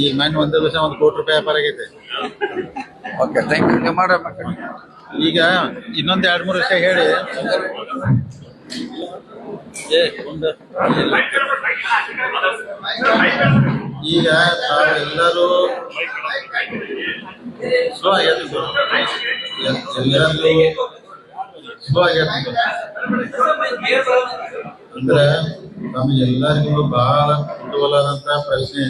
ಈಗ ಒಂದೇ ದಿವಸ ಒಂದು ಕೋಟಿ ರೂಪಾಯಿ ವ್ಯಾಪಾರ ಆಗೈತೆ. ಓಕೆ ಥ್ಯಾಂಕ್ ಯು ಮಾಡ್ರಿ ಈಗ ಇನ್ನೊಂದ್ ಎರಡ್ ಮೂರು ವರ್ಷ ಹೇಳಿ. ಏ ಒಂದು ಈಗ ತಾವು ಎಲ್ಲರೂ ಅಂದ್ರೆ ನಮಗೆಲ್ಲರಿಗೂ ಬಹಳ ಕುತೂಹಲದಂತ ಪ್ರಶ್ನೆ.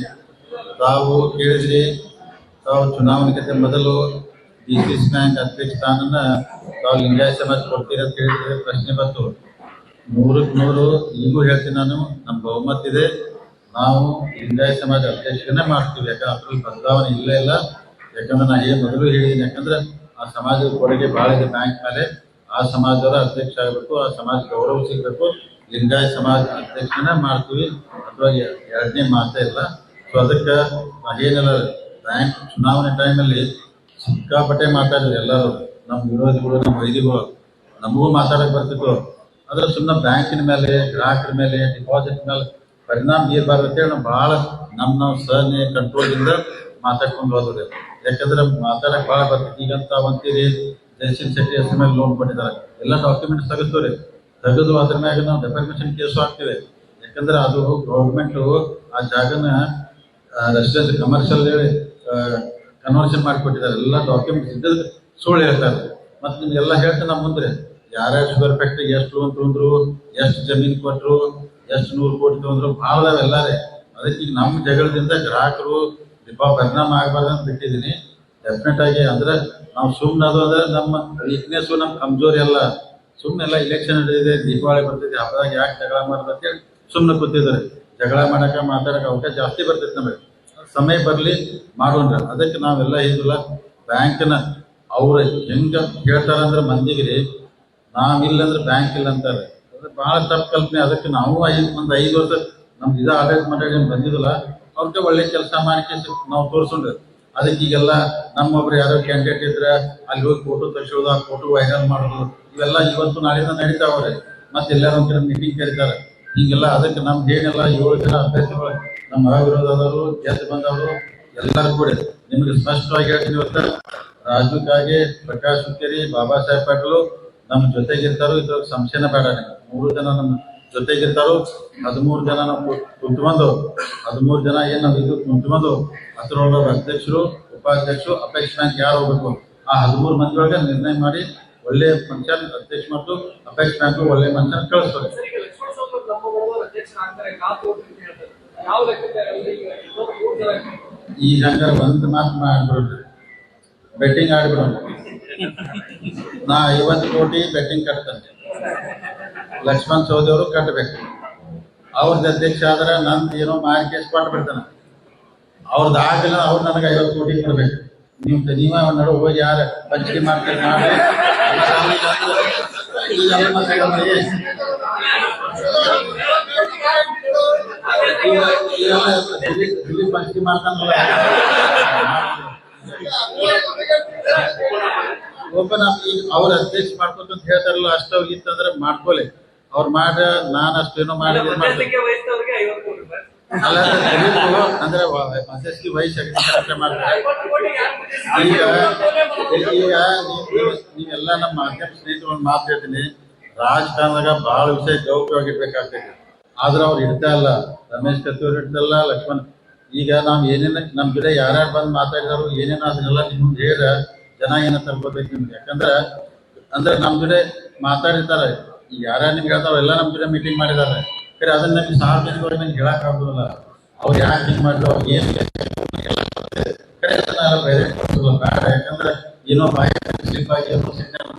ತಾವು ಕೇಳಿದ್ರಿ, ತಾವು ಚುನಾವಣೆಗೆ ಮೊದಲು ಡಿ ಸಿ ಬ್ಯಾಂಕ್ ಅಧ್ಯಕ್ಷ ಸ್ಥಾನನ ತಾವು ಲಿಂಗಾಯತ ಸಮಾಜ ಕೊಡ್ತೀರಿ ಅಂತ ಹೇಳಿದ್ರೆ ಪ್ರಶ್ನೆ ಬಂತು. ನೂರಕ್ಕೆ ನೂರು ಈಗೂ ಹೇಳ್ತೀನಿ ನಾನು ನಮ್ಮ ಬಹುಮತ ಇದೆ. ನಾವು ಲಿಂಗಾಯತ ಸಮಾಜ ಅಧ್ಯಕ್ಷನೇ ಮಾಡ್ತೀವಿ, ಯಾಕಂದ್ರೆ ಅದ್ರಲ್ಲಿ ಬದಲಾವಣೆ ಇಲ್ಲ ಇಲ್ಲ. ಯಾಕಂದ್ರೆ ನಾ ಏನು ಮೊದಲು ಹೇಳಿದ್ದೀನಿ ಯಾಕಂದ್ರೆ ಆ ಸಮಾಜದ ಕೊಡುಗೆ ಭಾಳ ಇದೆ ಬ್ಯಾಂಕ್ ಮೇಲೆ ಆ ಸಮಾಜದ ಅಧ್ಯಕ್ಷ ಆಗಬೇಕು, ಆ ಸಮಾಜ ಗೌರವ ಸಿಗಬೇಕು. ಲಿಂಗಾಯತ ಸಮಾಜ ಅಧ್ಯಕ್ಷನೇ ಮಾಡ್ತೀವಿ. ಅಥವಾ ಎರಡನೇ ಮಾತೇ ಇಲ್ಲ. ಸೊ ಅದಕ್ಕೆ ಏನೆಲ್ಲ ಬ್ಯಾಂಕ್ ಚುನಾವಣೆ ಟೈಮಲ್ಲಿ ಸಿಕ್ಕಾಪಟ್ಟೆ ಮಾತಾಡಿದ್ರು ಎಲ್ಲರೂ. ನಮ್ಮ ವಿರೋಧಿಗಳು ನಮ್ಮ ವೈದಿಗಳು ನಮಗೂ ಮಾತಾಡಕ್ ಬರ್ತಿತ್ತು. ಆದ್ರೆ ಸುಮ್ಮನೆ ಬ್ಯಾಂಕಿನ ಮೇಲೆ, ಗ್ರಾಹಕರ ಮೇಲೆ ಡಿಪಾಸಿಟ್ ಮೇಲೆ ಪರಿಣಾಮ ಬೀರಬಾರ್ದು ಅಂತೇಳಿ ನಾವು ಭಾಳ ನಮ್ಮ ನಾವು ಸಹನೆ ಕಂಟ್ರೋಲಿಂದ ಮಾತಾಡ್ಕೊಂಡು ಹೋದ್ರೆ ಯಾಕಂದ್ರೆ ಮಾತಾಡಕ್ ಭಾಳ ಬರ್ತೈತಿ ಈಗಂತ ಅಂತೀರಿ ಜಯಸಿಂಗ್ ಶೆಟ್ಟಿ ಹೆಸರು ಮೇಲೆ ಲೋನ್ ಕೊಟ್ಟಿದ್ದಾರೆ. ಎಲ್ಲ ಡಾಕ್ಯುಮೆಂಟ್ಸ್ ತೆಗೆದು ರೀ ತೆಗೆದು ಅದ್ರ ಮ್ಯಾಗ ನಾವು ಡೆಫರ್ಮೇಷನ್ ಕೇಸು ಹಾಕ್ತೇವೆ. ಯಾಕಂದ್ರೆ ಅದು ಗೌರ್ಮೆಂಟು ಆ ಜಾಗನ ರೆಸಿಡೆನ್ಸ್ ಕಮರ್ಷಿಯಲ್ ಹೇಳಿ ಕನ್ವರ್ಷನ್ ಮಾಡಿಕೊಟ್ಟಿದ್ದಾರೆ. ಎಲ್ಲ ಡಾಕ್ಯುಮೆಂಟ್ಸ್ ಇದ್ದದ್ದು ಸುಳ್ಳು ಹೇಳ್ತಾರೆ. ಮತ್ತೆ ನಿಮ್ಗೆಲ್ಲ ಹೇಳ್ತಾರೆ ನಮ್ಮ ಮುಂದೆ. ಯಾರ್ಯಾರು ಶುಗರ್ ಫ್ಯಾಕ್ಟ್ರಿಗೆ ಎಷ್ಟು ಲೋನ್ ತೊಗೊಂಡ್ರು, ಎಷ್ಟು ಜಮೀನು ಕೊಟ್ಟರು ಎಷ್ಟು ನೂರು ಕೋಟಿ ತಗೊಂಡ್ರು ಭಾಳ ಎಲ್ಲಾರೇ. ಅದಕ್ಕೆ ಈಗ ನಮ್ಮ ಜಗಳದಿಂದ ಗ್ರಾಹಕರು ದೀಪ ಪರಿಣಾಮ ಆಗಬಾರ್ದು ಅಂತ ಬಿಟ್ಟಿದ್ದೀನಿ. ಡೆಫಿನೆಟ್ ಆಗಿ ಅಂದ್ರೆ ನಾವು ಸುಮ್ಮನೆ ಅದು ಅಂದ್ರೆ ನಮ್ಮ ವೀಕ್ನೆಸ್ಸು ನಮ್ಮ ಕಮ್ಜೋರಿ ಅಲ್ಲ. ಸುಮ್ಮನೆ ಎಲ್ಲ ಇಲೆಕ್ಷನ್ ನಡೆದಿದೆ, ದೀಪಾವಳಿ ಬರ್ತಿದೆ, ಹಬ್ಬದಾಗ ಯಾಕೆ ಜಗಳ ಮಾಡೋದು ಅಂತೇಳಿ ಸುಮ್ಮನೆ ಕೂತಿದ್ದಾರೆ. ಜಗಳ ಮಾಡಕ, ಮಾತಾಡಕ ಅವಕಾಶ ಜಾಸ್ತಿ ಬರ್ತೈತೆ ನಮಗೆ. ಸಮಯ ಬರಲಿ ಮಾಡೋಣ. ಅದಕ್ಕೆ ನಾವೆಲ್ಲ ಇದಿಲ್ಲ. ಬ್ಯಾಂಕ್ನ ಅವ್ರ ಹೆಂಗ ಹೇಳ್ತಾರಂದ್ರೆ ಮಂದಿಗೆ ರೀ ನಾವಿಲ್ಲ ಅಂದ್ರೆ ಬ್ಯಾಂಕ್ ಇಲ್ಲ ಅಂತಾರೆ. ಅದು ಬಹಳ ತಪ್ಪು ಕಲ್ಪನೆ ಅದಕ್ಕೆ ನಾವು ಐದು, ಒಂದು ಐದು ವರ್ಷ ನಮ್ದು ಇದು ಆಡಳಿತ ಮಂಡಳಿ ಏನು ಅವ್ರಿಗೆ ಒಳ್ಳೆ ಕೆಲಸ ಮಾಡಿಕೆ ನಾವು ತೋರಿಸ್ಕೊಂಡ್ರಿ. ಅದಕ್ಕೆ ಈಗೆಲ್ಲ ನಮ್ಮೊಬ್ರು ಯಾರೋ ಕ್ಯಾಂಡಿಡೇಟ್ ಇದ್ರೆ ಅಲ್ಲಿ ಹೋಗಿ ಫೋಟೋ ತರಿಸೋದು, ಆ ಫೋಟೋ ವೈರಲ್ ಮಾಡೋದು, ಇವೆಲ್ಲ ಇವತ್ತು ನಾಳಿಂದ ನಡೀತಾವ್ರೆ ಮತ್ತೆ ಎಲ್ಲರೂ ಒಂಥರ ಮೀಟಿಂಗ್ ಕರೀತಾರೆ ಹೀಗೆಲ್ಲ ಅದಕ್ಕೆ ನಮ್ಗೆ ಏನೆಲ್ಲ ಏಳು ಜನ ಅಭ್ಯರ್ಥಿಗಳು ನಮ್ಮ ಅವಿರೋಧದವರು, ಗೆದ್ದು ಬಂದವರು ಎಲ್ಲರೂ ಕೂಡ ನಿಮಗೆ ಸ್ಪಷ್ಟವಾಗಿ ಹೇಳ್ತೀನಿ ಇವತ್ತು. ರಾಜುಕಾಗೆ ಪ್ರಕಾಶ್ ಹುಕ್ಕೇರಿ ಬಾಬಾ ಸಾಹೇಬ್ ಪಾಟೀಲು ನಮ್ಮ ಜೊತೆಗಿರ್ತಾರೋ ಇದ್ರ ಸಂಶಯನ ಬೇಡ ನಿಮ್ಗೆ. ಮೂರು ಜನ ನಮ್ಮ ಜೊತೆಗಿರ್ತಾರೋ, ಹದಿಮೂರು ಜನ ನಾವು ಕುಂತ್ಕೊಂಡು, ಹದಿಮೂರು ಜನ ಏನು ನಾವು ಇದು ಕುಂತ್ಕೊಂಡು, ಅದರೊಳಗೆ ಅಧ್ಯಕ್ಷರು, ಉಪಾಧ್ಯಕ್ಷರು, ಅಪೇಕ್ಷ ಬ್ಯಾಂಕ್ ಯಾರು ಹೋಗ್ಬೇಕು? ಆ ಹದಿಮೂರು ಮಂದಿ ಒಳಗೆ ನಿರ್ಣಯ ಮಾಡಿ ಒಳ್ಳೆ ಫಂಕ್ಷನ್ ಅಧ್ಯಕ್ಷ ಮತ್ತು ಅಪೇಕ್ಷ ಬ್ಯಾಂಕ್ ಒಳ್ಳೆ ಮಂದಿ ಕಳಿಸ್ತಾರೆ. ಈ ಈಗ ಲಕ್ಷ್ಮಣ ಸವದಿ ನಮ್ಮ ಅಧ್ಯಕ್ಷರಾಗ್ತಾರೆ ಕಾತು ಅಂತ ಹೇಳ್ತಾರೆ ಯಾವ ಲೆಕ್ಕಾಚಾರ ಇದೆ? ಈಗ ಇನ್ನೊಂದು ಮೂರು ಜನ ಈಗ ಹಂಗಾರೆ ಒಂದ್ ಮಾತು ಮಾಡ್ಬಿಡ್ರಿ ಬೆಟ್ಟಿಂಗ್ ಆಡ್ಬಿಡೋಣ ನಾ ಐವತ್ತು ಕೋಟಿ ಬೆಟ್ಟಿಂಗ್ ಕಟ್ತೇನೆ. ಲಕ್ಷ್ಮಣ್ ಸೌದಿ ಅವರು ಕಟ್ಟಬೇಕು. ಅವ್ರದ್ದು ಅಧ್ಯಕ್ಷ ಆದ್ರೆ ನಂದು ಏನೋ ಮಾರಿ ಕೇಸ್ ಕೊಟ್ಬಿಡ್ತಾನೆ ಅವ್ರದ್ದು ಆಗಿಲ್ಲ ಅವ್ರು ನನಗೆ ಐವತ್ತು ಕೋಟಿ ಕೊಡ್ಬೇಕು. ನೀವು ನೀವ ನಡು ಹೋಗಿ ಯಾರ ಪಂಚಿ ಮಾಡ್ತಾರೆ ಅವ್ರ ಅಧ್ಯಕ್ಷ ಮಾಡ್ಕೊತ ಅಂತ ಹೇಳ್ತಾರಲ್ಲ ಅಷ್ಟೋಗಿತ್ತಂದ್ರೆ ಇತ್ತಂದ್ರೆ ಮಾಡ್ಕೊಲಿ ಅವ್ರು ಮಾಡ ನಾನು ಅಷ್ಟೇನೋ ಮಾಡಿ ಅಲ್ಲ ಅಂದ್ರೆ ಮಧ್ಯಸ್ಥಿ ವಯಸ್ಸು ಕೆಲಸ ಮಾಡ್ತಾರೆ. ಈಗ ಈಗ ನೀವ್- ನೀವ್- ನೀವೆಲ್ಲ ನಮ್ಮ ಮಾಧ್ಯಮ ಸ್ನೇಹಿತರು ಒಂದು ಮಾತು ಹೇಳ್ತೀನಿ ರಾಜಕಾರಣದಾಗ ಬಹಳ ವಿಷಯ ಗೌಪ್ಯವಾಗಿ ಇರ್ಬೇಕಾಗ್ತೈತಿ ಆದ್ರೆ ಅವ್ರು ಇಡ್ತಾ ಇಲ್ಲ. ರಮೇಶ್ ಕತ್ತೂರ್ ಇಡ್ತಲ್ಲ ಲಕ್ಷ್ಮಣ್. ಈಗ ನಾವ್ ಏನೇನ ನಮ್ ಗಿಡ ಯಾರ್ಯಾರು ಬಂದು ಮಾತಾಡಿದಾರು ಏನೇನ ಅದನ್ನೆಲ್ಲ ನಿಮ್ ಮುಂದೆ ಹೇಳ ಜನ ಏನ ತರ್ಕೋಬೇಕು ನಿಮ್ಗೆ. ಯಾಕಂದ್ರೆ ಅಂದ್ರೆ ನಮ್ ಗಿಡ ಮಾತಾಡಿರ್ತಾರೆ. ಯಾರ್ಯಾರು ನಿಮ್ಗೆ ಹೇಳ್ತಾರೋ ಎಲ್ಲ ನಮ್ಮ ಜೊತೆ ಮೀಟಿಂಗ್ ಮಾಡಿದ್ದಾರೆ. ಬೇರೆ ಅದನ್ನ ನಮ್ಗೆ ಸಾರ್ವಜನಿಕವಾಗಿ ನಂಗೆ ಹೇಳಕ್ ಆಗುದಿಲ್ಲ. ಅವ್ರು ಯಾಕೆ ಹಿಂಗ್ ಮಾಡಿದ್ರು, ಅವ್ರು ಏನ್ ಏನೋ ಬಾಯಿ ಸ್ಲಿಪ್ ಆಗಿ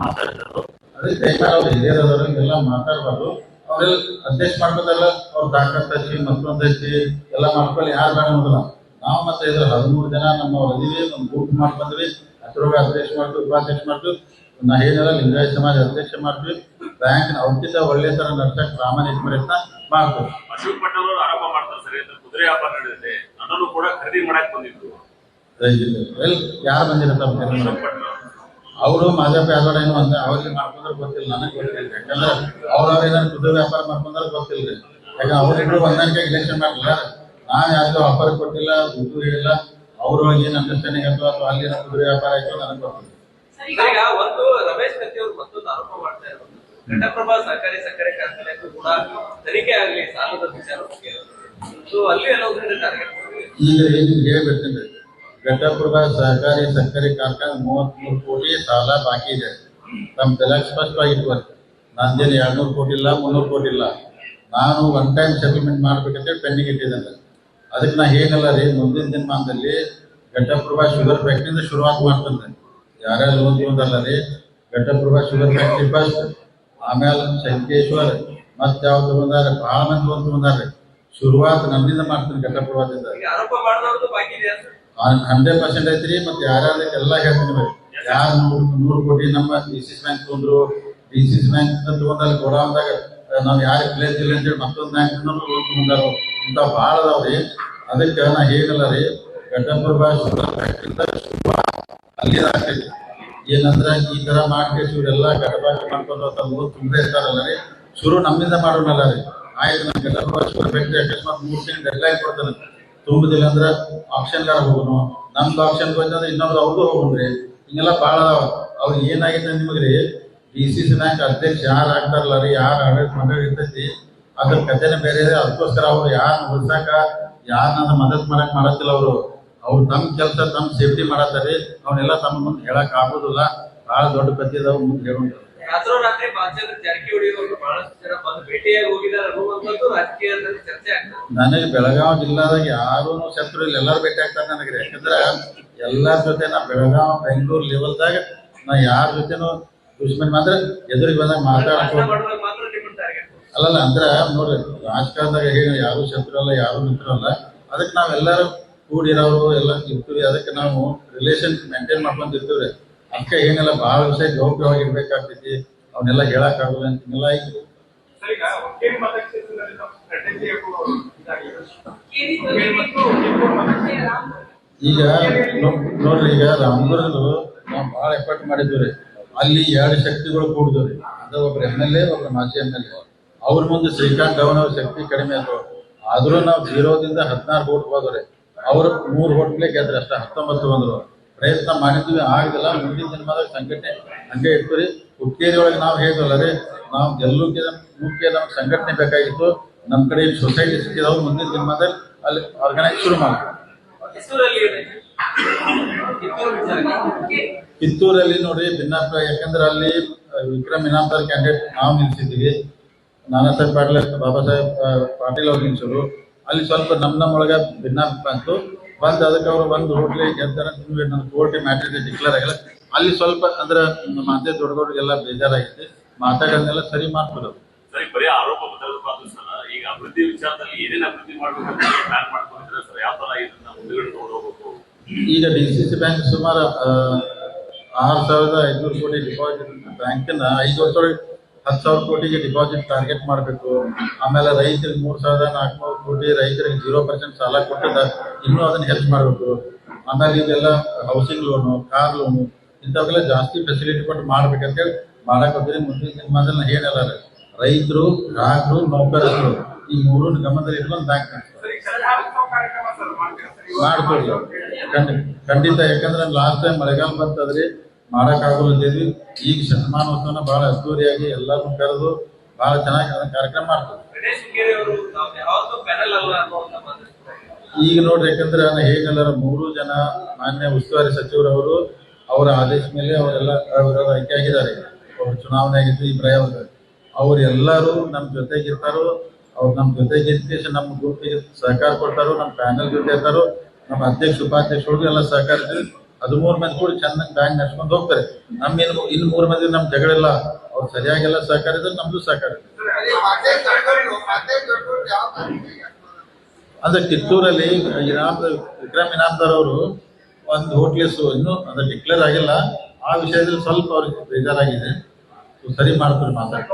ಮಾತಾಡಿದ್ರು. ಅದೇ ಅವ್ರು ಹಿಂಗೆಲ್ಲ ಮಾತಾಡಬಾರ್ದು. ಅವ್ರೆಲ್ಲ ಅವ್ರ ಡಾಕ್ಟರ್ ಹಚ್ಚಿ ಮತ್ತೊಂದು ಐತಿ ಎಲ್ಲ ಮಾಡ್ಕೊಳ್ಳಿ. ಯಾರು ಬೇಡ ನೋಡಲ್ಲ. ನಾವು ಮತ್ತೆ ಇದ್ರ ಹದಿಮೂರು ಜನ ನಮ್ಮ ಅದೀವಿ ಒಂದು ಗ್ರೂಪ್ ಮಾಡ್ಕೊಂಡ್ವಿ. ಅದ್ರೊಳಗೆ ಅಧ್ಯಕ್ಷ ಮಾಡ್ತು, ಉಪಾಧ್ಯಕ್ಷ ಮಾಡ್ತೀವಿ ನಾ ಏನೆಲ್ಲ ಲಿಂಗಾಯತ ಸಮಾಜ ಅಧ್ಯಕ್ಷ ಮಾಡ್ತೀವಿ. ಬ್ಯಾಂಕ್ ಅವ್ರಕ್ಕಿಂತ ಒಳ್ಳೆ ತರ ನಡ್ಸಕ್ ಪ್ರಾಮಾಣಿಕ ಪ್ರಯತ್ನ ಮಾಡ್ತೀವಿ ಅಶೋಕ್ ಪಟೇಲ್ ಅವರು ಆರೋಪ ಮಾಡ್ತಾರೆ ಸರ್ ಕುದುರೆ ವ್ಯಾಪಾರ ನಡೆದಿದೆ ನನ್ನನ್ನು ಕೂಡ ಖರೀದಿ ಮಾಡಕ್ ಬಂದಿದ್ರು. ಯಾರು ಬಂದಿರತ್ತ ಅವರು. ಅವರು ಮಾದಪ್ಪ ಯಾದವ್ ಏನು ಅಂತ ಅವ್ರಿಗೆ ಮಾಡ್ಕೊಂಡ್ರೆ ಗೊತ್ತಿಲ್ಲ ನನಗೆ ಗೊತ್ತಿಲ್ಲ. ಯಾಕಂದ್ರೆ ಅವ್ರ ಏನಾದ್ರು ಕುದುರೆ ವ್ಯಾಪಾರ ಮಾಡ್ಕೊಂಡ್ರೆ ಗೊತ್ತಿಲ್ಲ ರೀ. ಯಾಕಂದ್ರೆ ಅವ್ರಿಬ್ರು ಹೊಂದಾಣಿಕೆ ಇಲೆಕ್ಷನ್ ಮಾಡಿಲ್ಲ ನಾನು ಯಾವ್ದು ಆಫರ್ ಕೊಟ್ಟಿಲ್ಲ ದುಡ್ಡು ಹೇಳಿಲ್ಲ. ಅವ್ರೊಳಗೆ ಏನು ಅಂಡರ್ಸ್ಟ್ಯಾಂಡಿಂಗ್ ಅಥವಾ ಅಥವಾ ಅಲ್ಲಿ ಏನೋ ಕುದುರೆ ವ್ಯಾಪಾರ ಆಯ್ತು ನನಗೆ ಗೊತ್ತಿಲ್ಲ. ಈಗ ಒಂದು ರಮೇಶ್ ಕತ್ತಿ ಅವರು ಮತ್ತೊಂದು ಆರೋಪ ಮಾಡ್ತಾ ಇರೋದು. ಘಟಪ್ರಭಾ ಸಹಕಾರಿ ಸಕ್ಕರೆ ಕಾರ್ಖಾನೆಗೂ ಕೂಡ ತನಿಖೆ ಆಗಲಿ, ಸಾಲದ ವಿಚಾರ ಬಗ್ಗೆ. ಸೊ ಅಲ್ಲಿ ಎಲ್ಲ ಟಾರ್ಗೆಟ್ ಈಗ ಏನು ಹೇಳ್ಬಿಡ್ತೀನಿ ಘಟಪ್ರಭಾ ಸಹಕಾರಿ ಸಕ್ಕರೆ ಕಾರ್ಖಾನೆ ಮೂವತ್ಮೂರು ಕೋಟಿ ಸಾಲ ಬಾಕಿ ಇದೆ. ತಮ್ಮ ಬೆಲೆ ಸ್ಪಷ್ಟವಾಗಿ ನಂದೇನು ಎರಡ್ನೂರು ಕೋಟಿ ಇಲ್ಲ, ಮುನ್ನೂರು ಕೋಟಿ ಇಲ್ಲ. ನಾನು ಒನ್ ಟೈಮ್ ಸೆಟಲ್ಮೆಂಟ್ ಮಾಡ್ಬೇಕಂತ ಪೆಂಡಿಂಗ್ ಇಟ್ಟಿದ್ದೇನೆ. ಅದಕ್ಕೆ ನಾ ಏನಲ್ಲ ರೀ, ಮುಂದಿನ ದಿನಮಾನದಲ್ಲಿ ಘಟಪ್ರಭಾ ಶುಗರ್ ಫ್ಯಾಕ್ಟ್ರಿಯಿಂದ ಶುರುವಾತ್ ಮಾಡ್ತಂದೆ ಯಾರ್ಯಾರು ಲೋನ್ ತಗೊಂಡಲ್ಲ ರೀ ಘಟಪ್ರಭಾ ಶುಗರ್ ಫ್ಯಾಕ್ಟ್ರಿ ಫಸ್ಟ್ ಆಮೇಲೆ ಶಂಕೇಶ್ವರ್ ಮತ್ತೆ ಯಾವ ತಗೊಂಡಾರ ಬಹಳ ಮಂದಿ ಲೋನ್ ತಗೊಂಡಾರ ಶುರುವಾತ್ ನಮ್ಮಿಂದ ಮಾಡ್ತೀನಿ ಅಂತ. ಹಂಡ್ರೆಡ್ ಪರ್ಸೆಂಟ್ ಐತ್ರಿ ಮತ್ತೆ ಯಾರ್ಯಾರು ಎಲ್ಲ ಹೇಳ್ತೀನಿ ಬರೀ ಯಾರು ನೂರು ನೂರು ಕೋಟಿ ನಮ್ಮ ಡಿ ಸಿ ಬ್ಯಾಂಕ್ ತೊಂದ್ರು ಡಿ ಸಿ ಬ್ಯಾಂಕ್ ತಗೊಂಡಲ್ಲಿ ಗೋಡಾನ್ದಾಗ ನಾವ್ ಯಾರು ಪ್ಲೇಸ್ ಇಲ್ಲ ಅಂತೇಳಿ ಮತ್ತೊಂದು ಬ್ಯಾಂಕ್ ಬಂದಾರ. ಇಂಥ ಬಹಳ ಅದಾವ್ರಿ. ಅದಕ್ಕೆ ನಾ ಹೇಗಲ್ಲ ರೀ ಘಟಪ್ರಭಾ ಶುಗರ್ ಫ್ಯಾಕ್ಟ್ರಿ ಆಗ್ತೈತಿ ಏನಂದ್ರ ಈ ತರ ಮಾಡ್ಕೇಶ್ ಇವರೆಲ್ಲ ಗಡಬಾಜಿ ಮಾಡ್ಕೊಂಡು ತುಂಬೆ ಇರ್ತಾರಲ್ಲ ರೀ. ಶುರು ನಮ್ಮಿಂದ ಮಾಡೋಣಲ್ಲ ರೀ. ಆಯ್ತು, ನಮ್ಗೆ ಫ್ಯಾಕ್ಟ್ರಿ ಅಕಸ್ಮಾತ್ ಮೂರ್ ತಿಂಗಳು ಡೆಡ್ಲೈನ್ ಕೊಡ್ತಾನೆ ತುಂಬುದಿಲ್ಲ ಅಂದ್ರ ಆಪ್ಷನ್ ಗಾರ ಹೋಗೋನು. ನಮ್ದು ಆಪ್ಷನ್ ಬಂದ್ರೆ ಇನ್ನೊಂದು ಅವ್ರದ್ದು ಹೋಗೋಣ್ರಿ ಹಿಂಗೆಲ್ಲ ಬಹಳ ಅವ್ರು ಏನಾಗಿದೆ ನಿಮಗ್ರಿ ಡಿ ಸಿ ಸಿ ಬ್ಯಾಂಕ್ ಅಧ್ಯಕ್ಷ ಯಾರು ಆಗ್ತಾರಲ್ಲ ರೀ, ಯಾರು ಆಡಳಿತ ಮಂಡಳಿ ಇರ್ತೈತಿ, ಅದ್ರ ಕಥೆನೇ ಬೇರೆ ಅದಕ್ಕೋಸ್ಕರ ಅವ್ರು ಯಾರನ್ನ ಉಳಿಸಾಕ ಯಾರನ್ನ ಮದತ್ ಮಾಡಕ್ ಮಾಡತ್ತಿಲ್ಲ ಅವರು. ಅವ್ರು ತಮ್ಮ ಕೆಲಸ ತಮ್ಮ ಸೇಫ್ಟಿ ಮಾಡತ್ತಾರಿ ಅವನ್ನೆಲ್ಲ ತಮ್ಮ ಮುಂದೆ ಹೇಳಕ್ ಆಗೋದಿಲ್ಲ. ಬಹಳ ದೊಡ್ಡ ಕಥೆ ಅದಾವ ಮುಂದೆ ಹೇಳುವಂತ ರಾತ್ರೋ ರಾತ್ರಿ ಬಾಲಚಂದ್ರ ಜಾರಕಿಹೊಳಿ ಅವರು ಬಹಳಷ್ಟು ಜನ ಬಂದು ಭೇಟಿಯಾಗಿ ಹೋಗಿದ್ದಾರೆ ಅನ್ನುವಂಥದ್ದು ರಾಜಕೀಯದಲ್ಲಿ ಚರ್ಚೆ ಆಗ್ತದೆ. ನನಗೆ ಬೆಳಗಾವಿ ಜಿಲ್ಲಾದಾಗ ಯಾರೂ ಶತ್ರು ಇಲ್ಲ ಎಲ್ಲರೂ ಭೇಟಿ ಆಗ್ತಾರೆ ನನಗೆ. ಯಾಕಂದ್ರೆ ಎಲ್ಲಾರ ಜೊತೆ ನಾ ಬೆಳಗಾವಿ ಬೆಂಗಳೂರು ಲೆವೆಲ್ದಾಗ ನಾ ಯಾರ ಜೊತೆನೂ ದುಶ್ಮನ್ ಮಾತ್ರ ಎದುರಿಗೆ ಬಂದಾಗ ಮಾತಾಡ್ಕೊಂಡು ಅಲ್ಲಲ್ಲ ಅಂದ್ರ ನೋಡ್ರಿ ರಾಜಕಾರಣದಾಗ ಹೇಳಿ ಯಾರು ಶತ್ರು ಅಲ್ಲ ಯಾರು ಮಿತ್ರರಲ್ಲ ಅದಕ್ಕೆ ನಾವೆಲ್ಲರೂ ಕೂಡಿರೋರು ಎಲ್ಲ ಇರ್ತೀವಿ ಅದಕ್ಕೆ ನಾವು ರಿಲೇಷನ್ ಮೇಂಟೈನ್ ಮಾಡ್ಕೊಂಡು ಇರ್ತೀವ್ರಿ. ಅದಕ್ಕೆ ಏನೆಲ್ಲ ಬಹಳ ವಿಷಯ ಗೌಪ್ಯವಾಗಿ ಇರ್ಬೇಕಾಗ್ತೈತಿ ಅವನ್ನೆಲ್ಲ ಹೇಳಕ್ ಆಗೋಲ್ಲ ಅಂತ ಆಯ್ತು ಈಗ ನೋಡ್ರಿ ಈಗ ರಾಮದುರ್ಗದು ನಾವು ಬಹಳ ಎಫರ್ಟ್ ಮಾಡಿದ್ವಿ ಅಲ್ಲಿ ಎರಡು ಶಕ್ತಿಗಳು ಕೂಡಿದ್ರಿ ಅದ ಒಬ್ರು ಎಂ ಎಲ್ ಎ ಒಬ್ರು ಮಾಜಿ ಎಂ ಎಲ್ ಎ ಅವ್ರ ಮುಂದೆ ಶ್ರೀಕಾಂತ್ ಅವನವ್ರ ಅವ್ರ ಶಕ್ತಿ ಕಡಿಮೆ ಆದ್ರು ಆದ್ರೂ ನಾವು ಜೀರೋದಿಂದ ಹದಿನಾರು ಕೋಟಿ ಹೋದ್ರಿ ಅವ್ರು ಮೂರು ಹೋಟ್ಲೆ ಗೆದ್ರೆ ಅಷ್ಟೇ, ಹತ್ತೊಂಬತ್ತು ಬಂದರು. ಪ್ರಯತ್ನ ಮಾಡಿದ್ವಿ, ಆಗಿಲ್ಲ, ಮುಂದಿನ ಜನ್ಮದಾಗ ಸಂಘಟನೆ ಹಂಗೆ ರೀ ಹುಕ್ಕೇರಿ ಒಳಗೆ ನಾವು ಹೇಗಲ್ಲ ರೀ, ನಾವು ಗೆಲ್ಲುಕ್ಕೆ ಮುಖ್ಯ ನಮ್ಗೆ ಸಂಘಟನೆ ಬೇಕಾಗಿತ್ತು. ನಮ್ಮ ಕಡೆ ಸೊಸೈಟಿ ಸಿಕ್ಕಿದವು, ಮುಂದಿನ ಜನ್ಮದಲ್ಲಿ ಅಲ್ಲಿ ಆರ್ಗನೈಸ್ ಶುರು ಮಾಡ್ತೀವಿ. ಕಿತ್ತೂರಲ್ಲಿ ನೋಡಿ, ಭಿನ್ನಾಭಿಪ್ರಾಯ, ಯಾಕಂದ್ರೆ ಅಲ್ಲಿ ವಿಕ್ರಮ್ ಇನಾಮ್ದಾರ್ ಕ್ಯಾಂಡಿಡೇಟ್ ನಾವು ನಿಲ್ಸಿದ್ದೀವಿ. ನಾನಾ ಸಾಹೇಬ್ ಪಾಟೀಲ್ ಬಾಬಾ ಸಾಹೇಬ್ ಪಾಟೀಲ್ ಅವ್ರು ನಿಲ್ಸೋರು. ಅಲ್ಲಿ ಸ್ವಲ್ಪ ನಮ್ಮ ನಮ್ಮೊಳಗೆ ಭಿನ್ನಾಭಿಪ್ರಾಯ ಬಂತು ಬಂದು ಅದಕ್ಕೆ ಅವರು ಬಂದು ಹೋಟ್ಲಿ ಗೆದ್ದಾರ ನನ್ನ ಕೋರ್ಟ್ ಮ್ಯಾಟ್ರಿಗೆ ಡಿಕ್ಲೇರ್ ಆಗಿಲ್ಲ. ಅಲ್ಲಿ ಸ್ವಲ್ಪ ಅಂದ್ರೆ ಮಾತೆ ದೊಡ್ಡ ದೊಡ್ಡಗೆಲ್ಲ ಬೇಜಾರಾಗೈತಿ ಮಾತಾಡೋದನ್ನೆಲ್ಲ ಸರಿ ಮಾಡ್ಕೊಡೋದು. ಸರಿ ಬರೀ ಆರೋಪ ಬದಲಾದ ಸರ್. ಈಗ ಅಭಿವೃದ್ಧಿ ವಿಚಾರದಲ್ಲಿ ಏನೇನು ಅಭಿವೃದ್ಧಿ ಮಾಡಬೇಕು ಅಂತ ಪ್ಲಾನ್ ಮಾಡ್ಕೊಂಡಿದ್ರೆ ಸರ್? ಯಾವ ತರ ಇದನ್ನ ಮುಂದುಗಡೆ ಈಗ ಡಿ ಸಿ ಸಿ ಬ್ಯಾಂಕ್ ಸುಮಾರು ಆರು ಸಾವಿರದ ಐನೂರು ಕೋಟಿ ಡಿಪಾಸಿಟ್ ಬ್ಯಾಂಕಿನ ಐದು ವರ್ಷದೊಳಗೆ ಹತ್ತು ಸಾವಿರ ಕೋಟಿಗೆ ಡಿಪಾಸಿಟ್ ಟಾರ್ಗೆಟ್ ಮಾಡಬೇಕು. ಆಮೇಲೆ ರೈತರಿಗೆ ಮೂರು ಸಾವಿರದ ನಾಲ್ಕುನೂರು ಕೋಟಿ ರೈತರಿಗೆ ಜೀರೋ ಪರ್ಸೆಂಟ್ ಸಾಲ ಕೊಟ್ಟಿದ್ದ ಇನ್ನೂ ಅದನ್ನ ಹೆಲ್ಪ್ ಮಾಡಬೇಕು. ಆಮೇಲೆ ಇದೆಲ್ಲ ಹೌಸಿಂಗ್ ಲೋನು ಕಾರ್ ಲೋನು ಇಂಥವೆಲ್ಲ ಜಾಸ್ತಿ ಫೆಸಿಲಿಟಿ ಕೊಟ್ಟು ಮಾಡ್ಬೇಕಂತೇಳಿ ಮಾಡಕ್ ಹೋಗ್ತೀರಿ ಮುಂದಿನ ಸಿನಿಮಾದಲ್ಲಿ ಹೇಳಲ್ಲ ರೈತರು ಗ್ರಾಹಕರು ನೌಕರರು ಈ ಮೂರನ್ನು ಗಮನದಲ್ಲಿ ಇಟ್ಕೊಂಡು ಬ್ಯಾಂಕ್ ಮಾಡ್ಕೊಡ್ಲಿ ಖಂಡಿತ ಖಂಡಿತ ಯಾಕಂದ್ರೆ ಲಾಸ್ಟ್ ಟೈಮ್ ಮಳೆಗಾಲ ಬಂತದ್ರಿ ಮಾಡಕ್ ಆಗೋದಿದ್ವಿ ಈಗ ಶತಮಾನೋತ್ಸವನ ಬಹಳ ಅದ್ದೂರಿಯಾಗಿ ಎಲ್ಲರನ್ನು ಕರೆದು ಬಹಳ ಚೆನ್ನಾಗಿ ಅದನ್ನ ಕಾರ್ಯಕ್ರಮ ಮಾಡ್ತೀವಿ. ಈಗ ನೋಡ್ರಿ ಯಾಕಂದ್ರೆ ಹೇಗಲ್ಲರ ಮೂರು ಜನ ಮಾನ್ಯ ಉಸ್ತುವಾರಿ ಸಚಿವರವರು ಅವರ ಆದೇಶ ಮೇಲೆ ಅವರೆಲ್ಲ ಅವರೆಲ್ಲ ಆಯ್ಕೆ ಆಗಿದ್ದಾರೆ. ಅವ್ರು ಚುನಾವಣೆ ಆಗಿದ್ದು ಈ ಪ್ರಯೋಗ ಅವರೆಲ್ಲರೂ ಎಲ್ಲರೂ ನಮ್ಮ ಜೊತೆಗಿರ್ತಾರೋ ಅವ್ರು ನಮ್ಮ ಜೊತೆಗೆ ಇರ್ತೀವಿ ನಮ್ಮ ಗ್ರೂಪಿಗೆ ಸಹಕಾರ ಕೊಡ್ತಾರೋ ನಮ್ಮ ಪ್ಯಾನಲ್ ಜೊತೆ ಇರ್ತಾರೋ ನಮ್ಮ ಅಧ್ಯಕ್ಷ ಉಪಾಧ್ಯಕ್ಷರು ಎಲ್ಲ ಸಹಕರಿಸಿ ಹದಿಮೂರು ಮಂದಿ ಕೂಡ ಚೆನ್ನಾಗಿ ಬ್ಯಾಂಕ್ ನಡ್ಸ್ಕೊಂಡು ಹೋಗ್ತಾರೆ. ನಮ್ಮ ಇನ್ನು ಇನ್ನು ಮೂರು ಮಂದಿ ನಮ್ಮ ಜಗಳಿಲ್ಲ, ಅವ್ರು ಸರಿಯಾಗೆಲ್ಲ ಸಹಕರಿದ್ರೆ ನಮ್ದು ಸಹಕಾರ. ಅಂದ್ರೆ ಕಿತ್ತೂರಲ್ಲಿ ಇನಾಮ್ ವಿಕ್ರಮ್ ಇನಾಮ್ದಾರ್ ಅವರು ಒಂದು ಹೋಟ್ಲೆಸ್ ಇನ್ನು ಅಂದ್ರೆ ಡಿಕ್ಲೇರ್ ಆಗಿಲ್ಲ. ಆ ವಿಷಯದಲ್ಲಿ ಸ್ವಲ್ಪ ಅವ್ರಿಗೆ ಬೇಜಾರಾಗಿದೆ. ಸರಿ ಮಾಡ್ತಾರೆ ಮಾತಾಡ್ತಾರೆ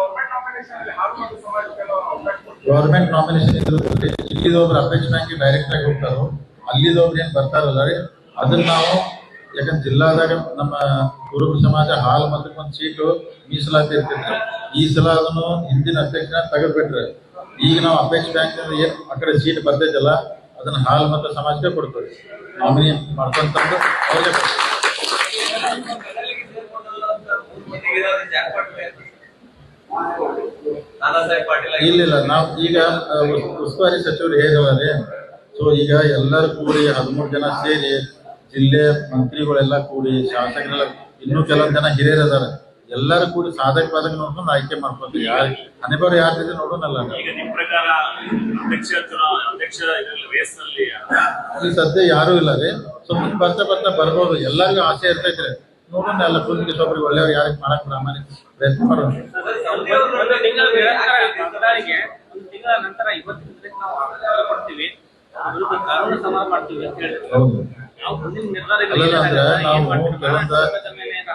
ಗೌರ್ಮೆಂಟ್ ನಾಮಿನೇಷನ್ ಇದ್ರಲ್ಲಿ ಇಲ್ಲಿದೊಬ್ರು ಬ್ಯಾಂಕ್ ಡೈರೆಕ್ಟ್ ಆಗಿ ಹೋಗ್ತಾರೋ, ಅಲ್ಲಿದೊಬ್ರು ಏನ್ ಬರ್ತಾರಲ್ಲ ಅದನ್ನ ನಾವು ಯಾಕಂದ್ರೆ ಜಿಲ್ಲಾದಾಗ ನಮ್ಮ ಕುರುಬ ಸಮಾಜ ಹಾಲ್ ಮತ್ತೆ ಒಂದು ಸೀಟು ಮೀಸಲಾತಿ ಇರ್ತಿತ್ತು. ಈ ಸಲ ಅದನ್ನು ಹಿಂದಿನ ಅಧ್ಯಕ್ಷನ ತೆಗೆದ್ಬಿಟ್ರೆ. ಈಗ ನಾವು ಅಪೇಕ್ಷ ಬ್ಯಾಂಕ್ ಏನ್ ಆ ಕಡೆ ಸೀಟ್ ಬರ್ತೈತಲ್ಲ, ಅದನ್ನ ಹಾಲ್ ಮತ ಸಮಾಜಕ್ಕೆ ಕೊಡ್ತೀವಿ. ನಾಮಿನಿ ಮಾಡ್ಕೊಂತಂದು ಅವ್ರಿಗೆ ಇಲ್ಲ ಇಲ್ಲ ನಾವು ಈಗ ಉಸ್ತುವಾರಿ ಸಚಿವರು ಹೇಳಿದವರೇ ಸೊ ಈಗ ಎಲ್ಲರೂ ಕೂಡಿ ಹದಿಮೂರು ಜನ ಸೇರಿ ಜಿಲ್ಲೆ ಮಂತ್ರಿಗಳೆಲ್ಲ ಕೂಡಿ ಶಾಸಕರೆಲ್ಲ ಇನ್ನೂ ಕೆಲವೊಂದು ಜನ ಹಿರಿಯರು ಅದಾರ ಎಲ್ಲರೂ ಕೂಡಿ ಸಾಧಕ ಬಾಧಕ ನೋಡ್ಕೊಂಡು ಆಯ್ಕೆ ಮಾಡ್ಕೊಂಡು ಯಾರು ಹಣೆಬಾರು ಯಾರ ನೋಡೋಣಲ್ಲ. ಈಗ ನಿಮ್ ಪ್ರಕಾರ ಅಧ್ಯಕ್ಷ ಚುನಾವಣೆ ಅಧ್ಯಕ್ಷ ಇದರಲ್ಲಿ ರೇಸ್ನಲ್ಲಿ ಈ ಸದ್ಯ ಯಾರೂ ಇಲ್ಲ ರೀ. ಸ್ವಲ್ಪ ಮುಂದೆ ಬರ್ತಾ ಬರ್ತಾ ಬರ್ಬೋದು. ಎಲ್ಲರಿಗೂ ಆಸೆ ಇರ್ತೈತ್ರಿ ನೋಡೋಣ ಎಲ್ಲ ಕುಂದಿಗೆ ಸೊಬ್ರಿಗೆ ಒಳ್ಳೆಯವ್ರು ಯಾರಿಗೆ ಮಾಡಕ್ ಪ್ರಾಮಾಣಿಕ ಪ್ರಯತ್ನ ಮಾಡೋಣ ನಂತರ ಇವತ್ತಿನ ನಾವು ಆದೇಶ ಕೊಡ್ತೀವಿ ವಿರುದ್ಧ ಕಾನೂನು ಕ್ರಮ ಮಾಡ್ತೀವಿ ಅಂತ ಹೇಳಿ ಅಲ್ಲಲ್ಲ ಅಂದ್ರೆ ನಾವು ಕೆಲವೊಂದ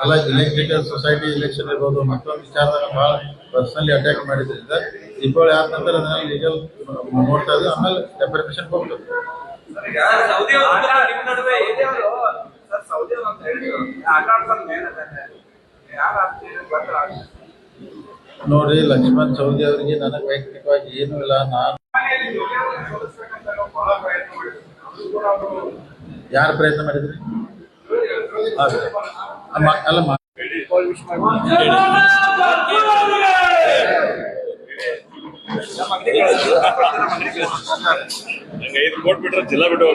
ಅಲ್ಲ ಎಲೆಕ್ಟ್ರಿಕಲ್ ಸೊಸೈಟಿ ಎಲೆಕ್ಷನ್ ಇರ್ಬೋದು ಮತ್ತೊಂದು ವಿಚಾರದಾಗ ಬಹಳ ಪರ್ಸನಲಿ ಅಟ್ಯಾಕ್ ಮಾಡಿದ್ರಿಂದ ದೀಪಾವಳಿ ಆದ ನಂತರ ಅದನ್ನ ಲೀಗಲ್ ನೋಡ್ತಾ ಇದ್ದೀವಿ ಆಮೇಲೆ ಡೆಪ್ರಿಪೇಷನ್ ಹೋಗ್ತದೆ. ನೋಡ್ರಿ ಸೌದಿ ಅವರು ನಿಮ್ಮ ನಡುವೆ ಏನೇ ಸರ್ ಸೌದಿ ಅಂತ ಹೇಳಿದ್ರು. ಆಟ ಆಡ್ತಾರೆ ಮೇಲೆ ಯಾರು ಆಗ್ತೀರಿ ಗೊತ್ತಿಲ್ಲ ನೋಡಿ ಲಕ್ಷ್ಮಣ್ ಸೌದಿ ಅವರಿಗೆ ನನಗೆ ವೈಯಕ್ತಿಕವಾಗಿ ಏನೂ ಇಲ್ಲ. ನಾನು ಮನೆಯಲ್ಲಿ ದುರ್ಯೋಧನ ಸೋಲಿಸ್ಬೇಕಂತ ನಾವು ಬಹಳ ಪ್ರಯತ್ನ ಮಾಡಿದ್ವಿ ಅದು ಕೂಡ ಅವರು ಯಾರು ಪ್ರಯತ್ನ ಮಾಡಿದ್ರಿ ಹೌದು. ಅಮ್ಮ ಅಲ್ಲ ಮಾ- ನಂಗೆ ಐದು ಕೋಟ್ ಬಿಟ್ರೆ ಜಿಲ್ಲಾ ಬಿಟ್ಟು